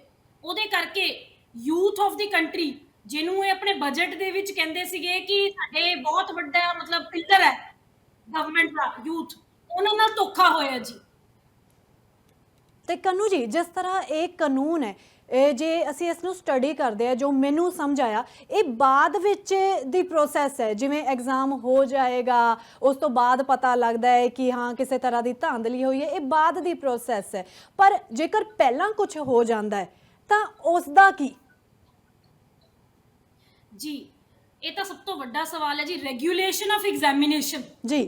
Speaker 3: ਉਹਦੇ ਕਰਕੇ ਯੂਥ ਆਫ ਦੀ ਕੰਟਰੀ ਜਿਹਨੂੰ ਇਹ ਆਪਣੇ ਬਜਟ ਦੇ ਵਿੱਚ ਕਹਿੰਦੇ ਸੀਗੇ ਕਿ ਸਾਡੇ ਬਹੁਤ ਵੱਡਾ ਮਤਲਬ ਪਿਲਰ ਹੈ ਗਵਰਨਮੈਂਟ ਦਾ ਯੂਥ ਉਹਨਾਂ ਨਾਲ ਧੋਖਾ ਹੋਇਆ ਜੀ।
Speaker 4: ਤੇ ਕੰਨੂ ਜੀ ਜਿਸ ਤਰ੍ਹਾਂ ਇਹ ਕਾਨੂੰਨ ਹੈ ਇਹ ਜੇ ਅਸੀਂ ਇਸ ਨੂੰ ਸਟੱਡੀ ਕਰਦੇ ਆ ਜੋ ਮੈਨੂੰ ਸਮਝ ਆਇਆ ਇਹ ਬਾਅਦ ਵਿੱਚ ਦੀ ਪ੍ਰੋਸੈਸ ਹੈ ਜਿਵੇਂ ਐਗਜ਼ਾਮ ਹੋ ਜਾਏਗਾ ਉਸ ਤੋਂ ਬਾਅਦ ਪਤਾ ਲੱਗਦਾ ਹੈ ਕਿ ਹਾਂ ਕਿਸੇ ਤਰ੍ਹਾਂ ਦੀ ਧਾਂਦਲੀ ਹੋਈ ਹੈ ਇਹ ਬਾਅਦ ਦੀ ਪ੍ਰੋਸੈਸ ਹੈ। ਪਰ ਜੇਕਰ ਪਹਿਲਾਂ ਕੁਝ ਹੋ ਜਾਂਦਾ ਹੈ ਤਾਂ ਉਸ ਦਾ ਕੀ?
Speaker 3: ਜੀ ਇਹ ਤਾਂ ਸਭ ਤੋਂ ਵੱਡਾ ਸਵਾਲ ਹੈ ਜੀ ਰੈਗੂਲੇਸ਼ਨ ਆਫ ਐਗਜ਼ਾਮੀਨੇਸ਼ਨ
Speaker 4: ਜੀ।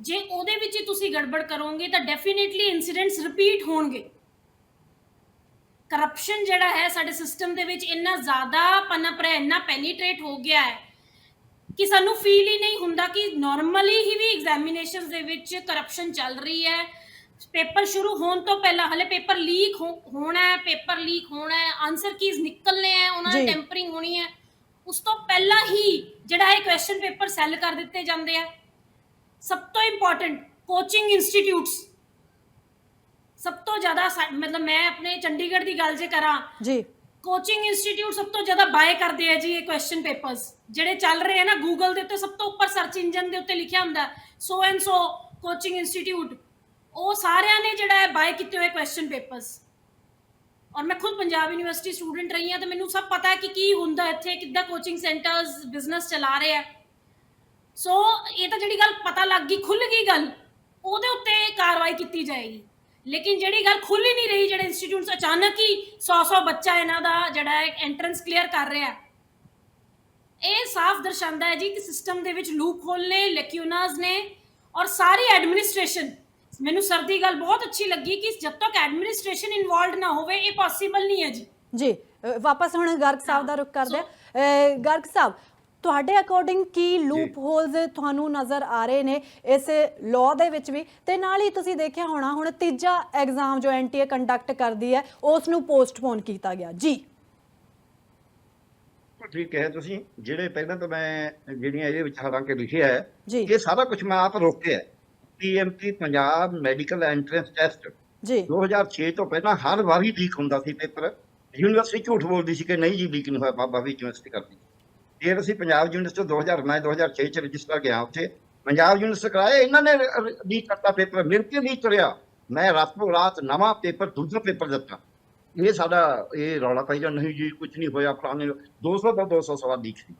Speaker 3: ਜੇ ਉਹਦੇ ਵਿੱਚ ਹੀ ਤੁਸੀਂ ਗੜਬੜ ਕਰੋਗੇ ਤਾਂ ਡੈਫੀਨਿਟਲੀ ਇਨਸੀਡੈਂਟਸ ਰਿਪੀਟ ਹੋਣਗੇ। ਕਰਪਸ਼ਨ ਜਿਹੜਾ ਹੈ ਸਾਡੇ ਸਿਸਟਮ ਦੇ ਵਿੱਚ ਇੰਨਾ ਜ਼ਿਆਦਾ ਪਨਪ ਰਿਹਾ ਇੰਨਾ ਪੈਨੀਟ੍ਰੇਟ ਹੋ ਗਿਆ ਹੈ ਕਿ ਸਾਨੂੰ ਫੀਲ ਹੀ ਨਹੀਂ ਹੁੰਦਾ ਕਿ ਨਾਰਮਲੀ ਹੀ ਵੀ ਐਗਜ਼ਾਮੀਨੇਸ਼ਨਸ ਦੇ ਵਿੱਚ ਕਰਪਸ਼ਨ ਚੱਲ ਰਹੀ ਹੈ। ਪੇਪਰ ਸ਼ੁਰੂ ਹੋਣ ਤੋਂ ਪਹਿਲਾਂ ਹਲੇ ਪੇਪਰ ਲੀਕ ਹੋਣਾ ਹੈ ਪੇਪਰ ਲੀਕ ਹੋਣਾ ਹੈ ਆਨਸਰ ਕੀਜ਼ ਨਿਕਲਨੇ ਹੈ ਉਹਨਾਂ। ਦੀ ਟੈਂਪਰਿੰਗ ਹੋਣੀ ਹੈ। ਉਸ ਤੋਂ ਪਹਿਲਾਂ ਹੀ ਜਿਹੜਾ ਹੈ ਕੁਐਸਚਨ ਪੇਪਰ ਸੈੱਲ ਕਰ ਦਿੱਤੇ ਜਾਂਦੇ ਆ। ਸਭ ਤੋਂ ਇੰਪੋਰਟੈਂਟ ਕੋਚਿੰਗ ਇੰਸਟੀਟਿਊਟਸ ਸਭ ਤੋਂ ਜ਼ਿਆਦਾ ਮਤਲਬ ਮੈਂ ਆਪਣੇ ਚੰਡੀਗੜ੍ਹ ਦੀ ਗੱਲ ਜੇ ਕਰਾਂ
Speaker 4: ਜੀ
Speaker 3: ਕੋਚਿੰਗ ਇੰਸਟੀਟਿਊਟ ਸਭ ਤੋਂ ਜ਼ਿਆਦਾ ਬਾਏ ਕਰਦੇ ਆ ਜੀ ਇਹ ਕੁਐਸਚਨ ਪੇਪਰਸ ਜਿਹੜੇ ਚੱਲ ਰਹੇ ਆ ਨਾ ਗੂਗਲ ਦੇ ਉੱਤੇ ਸਭ ਤੋਂ ਉੱਪਰ ਸਰਚ ਇੰਜਨ ਦੇ ਉੱਤੇ ਲਿਖਿਆ ਹੁੰਦਾ so and so coaching institute ਉਹ ਸਾਰਿਆਂ ਨੇ ਜਿਹੜਾ ਹੈ ਬਾਏ ਕੀਤੇ ਹੋਏ ਕੁਐਸਚਨ ਪੇਪਰਸ ਔਰ ਮੈਂ ਖੁਦ ਪੰਜਾਬ ਯੂਨੀਵਰਸਿਟੀ ਸਟੂਡੈਂਟ ਰਹੀ ਹਾਂ ਤੇ ਮੈਨੂੰ ਸਭ ਪਤਾ ਹੈ ਕਿ ਕੀ ਹੁੰਦਾ ਇੱਥੇ ਕਿੱਦਾਂ ਕੋਚਿੰਗ ਸੈਂਟਰਸ ਬਿਜ਼ਨਸ ਚਲਾ ਰਹੇ ਆ ਸੋ ਇਹ ਤਾਂ ਜਿਹੜੀ ਗੱਲ ਪਤਾ ਲੱਗ ਗਈ ਖੁੱਲ ਗਈ ਗੱਲ ਉਹਦੇ ਉੱਤੇ ਕਾਰਵਾਈ ਕੀਤੀ ਜਾਏਗੀ। ਲੇਕਿਨ ਜਿਹੜੀ ਗੱਲ ਖੁੱਲ ਹੀ ਨਹੀਂ ਰਹੀ ਜਿਹੜੇ ਇੰਸਟੀਟਿਊਟਸ ਅਚਾਨਕ ਹੀ 100-100 ਬੱਚਾ ਇਹਨਾਂ ਦਾ ਜਿਹੜਾ ਹੈ ਐਂਟਰੈਂਸ ਕਲੀਅਰ ਕਰ ਰਿਹਾ। ਇਹ ਸਾਫ਼ ਦਰਸਾਉਂਦਾ ਹੈ ਜੀ ਕਿ ਸਿਸਟਮ ਦੇ ਵਿੱਚ ਲੂਪ ਹੋਲ ਨੇ ਲੈਕਿਊਨਾਸ ਨੇ ਔਰ ਸਾਰੀ ਐਡਮਿਨਿਸਟ੍ਰੇਸ਼ਨ ਮੈਨੂੰ ਸਰਦੀ ਗੱਲ ਬਹੁਤ ਅੱਛੀ ਲੱਗੀ ਕਿ ਜਦ ਤੱਕ ਐਡਮਿਨਿਸਟ੍ਰੇਸ਼ਨ ਇਨਵੋਲਵਡ ਨਾ ਹੋਵੇ ਇਹ ਪੋਸੀਬਲ ਨਹੀਂ ਹੈ ਜੀ।
Speaker 4: ਜੀ ਵਾਪਸ ਹੁਣ ਗਰਗ ਸਾਹਿਬ ਦਾ ਰੁਖ ਕਰਦੇ ਗਰਗ ਸਾਹਿਬ ਤੁਹਾਡੇ ਅਕੋਰਡਿੰਗ ਕੀ ਲੂਪ ਹੋਲਸ ਤੁਹਾਨੂੰ ਨਜ਼ਰ ਆ ਰਹੇ ਨੇ ਇਸ ਲਾਅ ਦੇ ਵਿੱਚ ਵੀ? ਤੇ ਨਾਲ ਹੀ ਤੁਸੀਂ ਦੇਖਿਆ ਹੋਣਾ ਹੁਣ ਤੀਜਾ ਐਗਜ਼ਾਮ ਜੋ ਐਨਟੀਏ ਕੰਡਕਟ ਕਰਦੀ ਹੈ ਉਸ ਨੂੰ ਪੋਸਟਪੋਨ ਕੀਤਾ ਗਿਆ। ਜੀ।
Speaker 2: ਠੀਕ ਹੈ ਤੁਸੀਂ ਜਿਹੜੇ ਪਹਿਲਾਂ ਤਾਂ ਮੈਂ ਜਿਹੜੀਆਂ ਇਹਦੇ ਵਿੱਚ ਹਾਲਾਂਕਿ ਲਿਖਿਆ ਹੈ ਇਹ ਸਾਰਾ ਕੁਝ ਮੈਂ ਆਪ ਰੋਕਿਆ PMT Punjab medical entrance test
Speaker 4: ਜੀ।
Speaker 2: 2006 ਤੋਂ ਪਹਿਲਾਂ ਹਰ ਵਾਰੀ ਲੀਕ ਹੁੰਦਾ ਸੀ ਪੇਪਰ ਯੂਨੀਵਰਸਿਟੀ ਝੂਠ ਬੋਲਦੀ ਸੀ ਕਿ ਨਹੀਂ ਜੀ ਲੀਕ ਨਹੀਂ ਹੋਇਆ ਬਾਬਾ ਵੀ ਯੂਨੀਵਰਸਿਟੀ ਕਰਦੀ ਫਿਰ ਅਸੀਂ ਪੰਜਾਬ ਯੂਨੀਵਰਸਿਟੀ 2000 ਮੈਂ 2006 ਚ ਰਜਿਸਟਰ ਗਿਆ ਉੱਥੇ। ਪੰਜਾਬ ਯੂਨੀਵਰਸਿਟੀ ਕਰਾਇਆ, ਇਹਨਾਂ ਨੇ ਲੀਕ ਕਰਤਾ ਪੇਪਰ ਮੇਰੇ ਕੇ ਲੀਕ ਤੁਰਿਆ ਮੈਂ ਰਾਤੋਂ ਰਾਤ ਨਵਾਂ ਪੇਪਰ, ਦੂਜਾ ਪੇਪਰ ਦਿੱਤਾ। ਇਹ ਸਾਡਾ, ਇਹ ਰੌਲਾ ਪਈ ਜਾਂ ਨਹੀਂ ਜੀ ਕੁਝ ਨਹੀਂ ਹੋਇਆ, ਫਲਾਣੇ 200 ਤੋਂ 200 ਸਵਾਲ ਲੀਕ ਸੀ।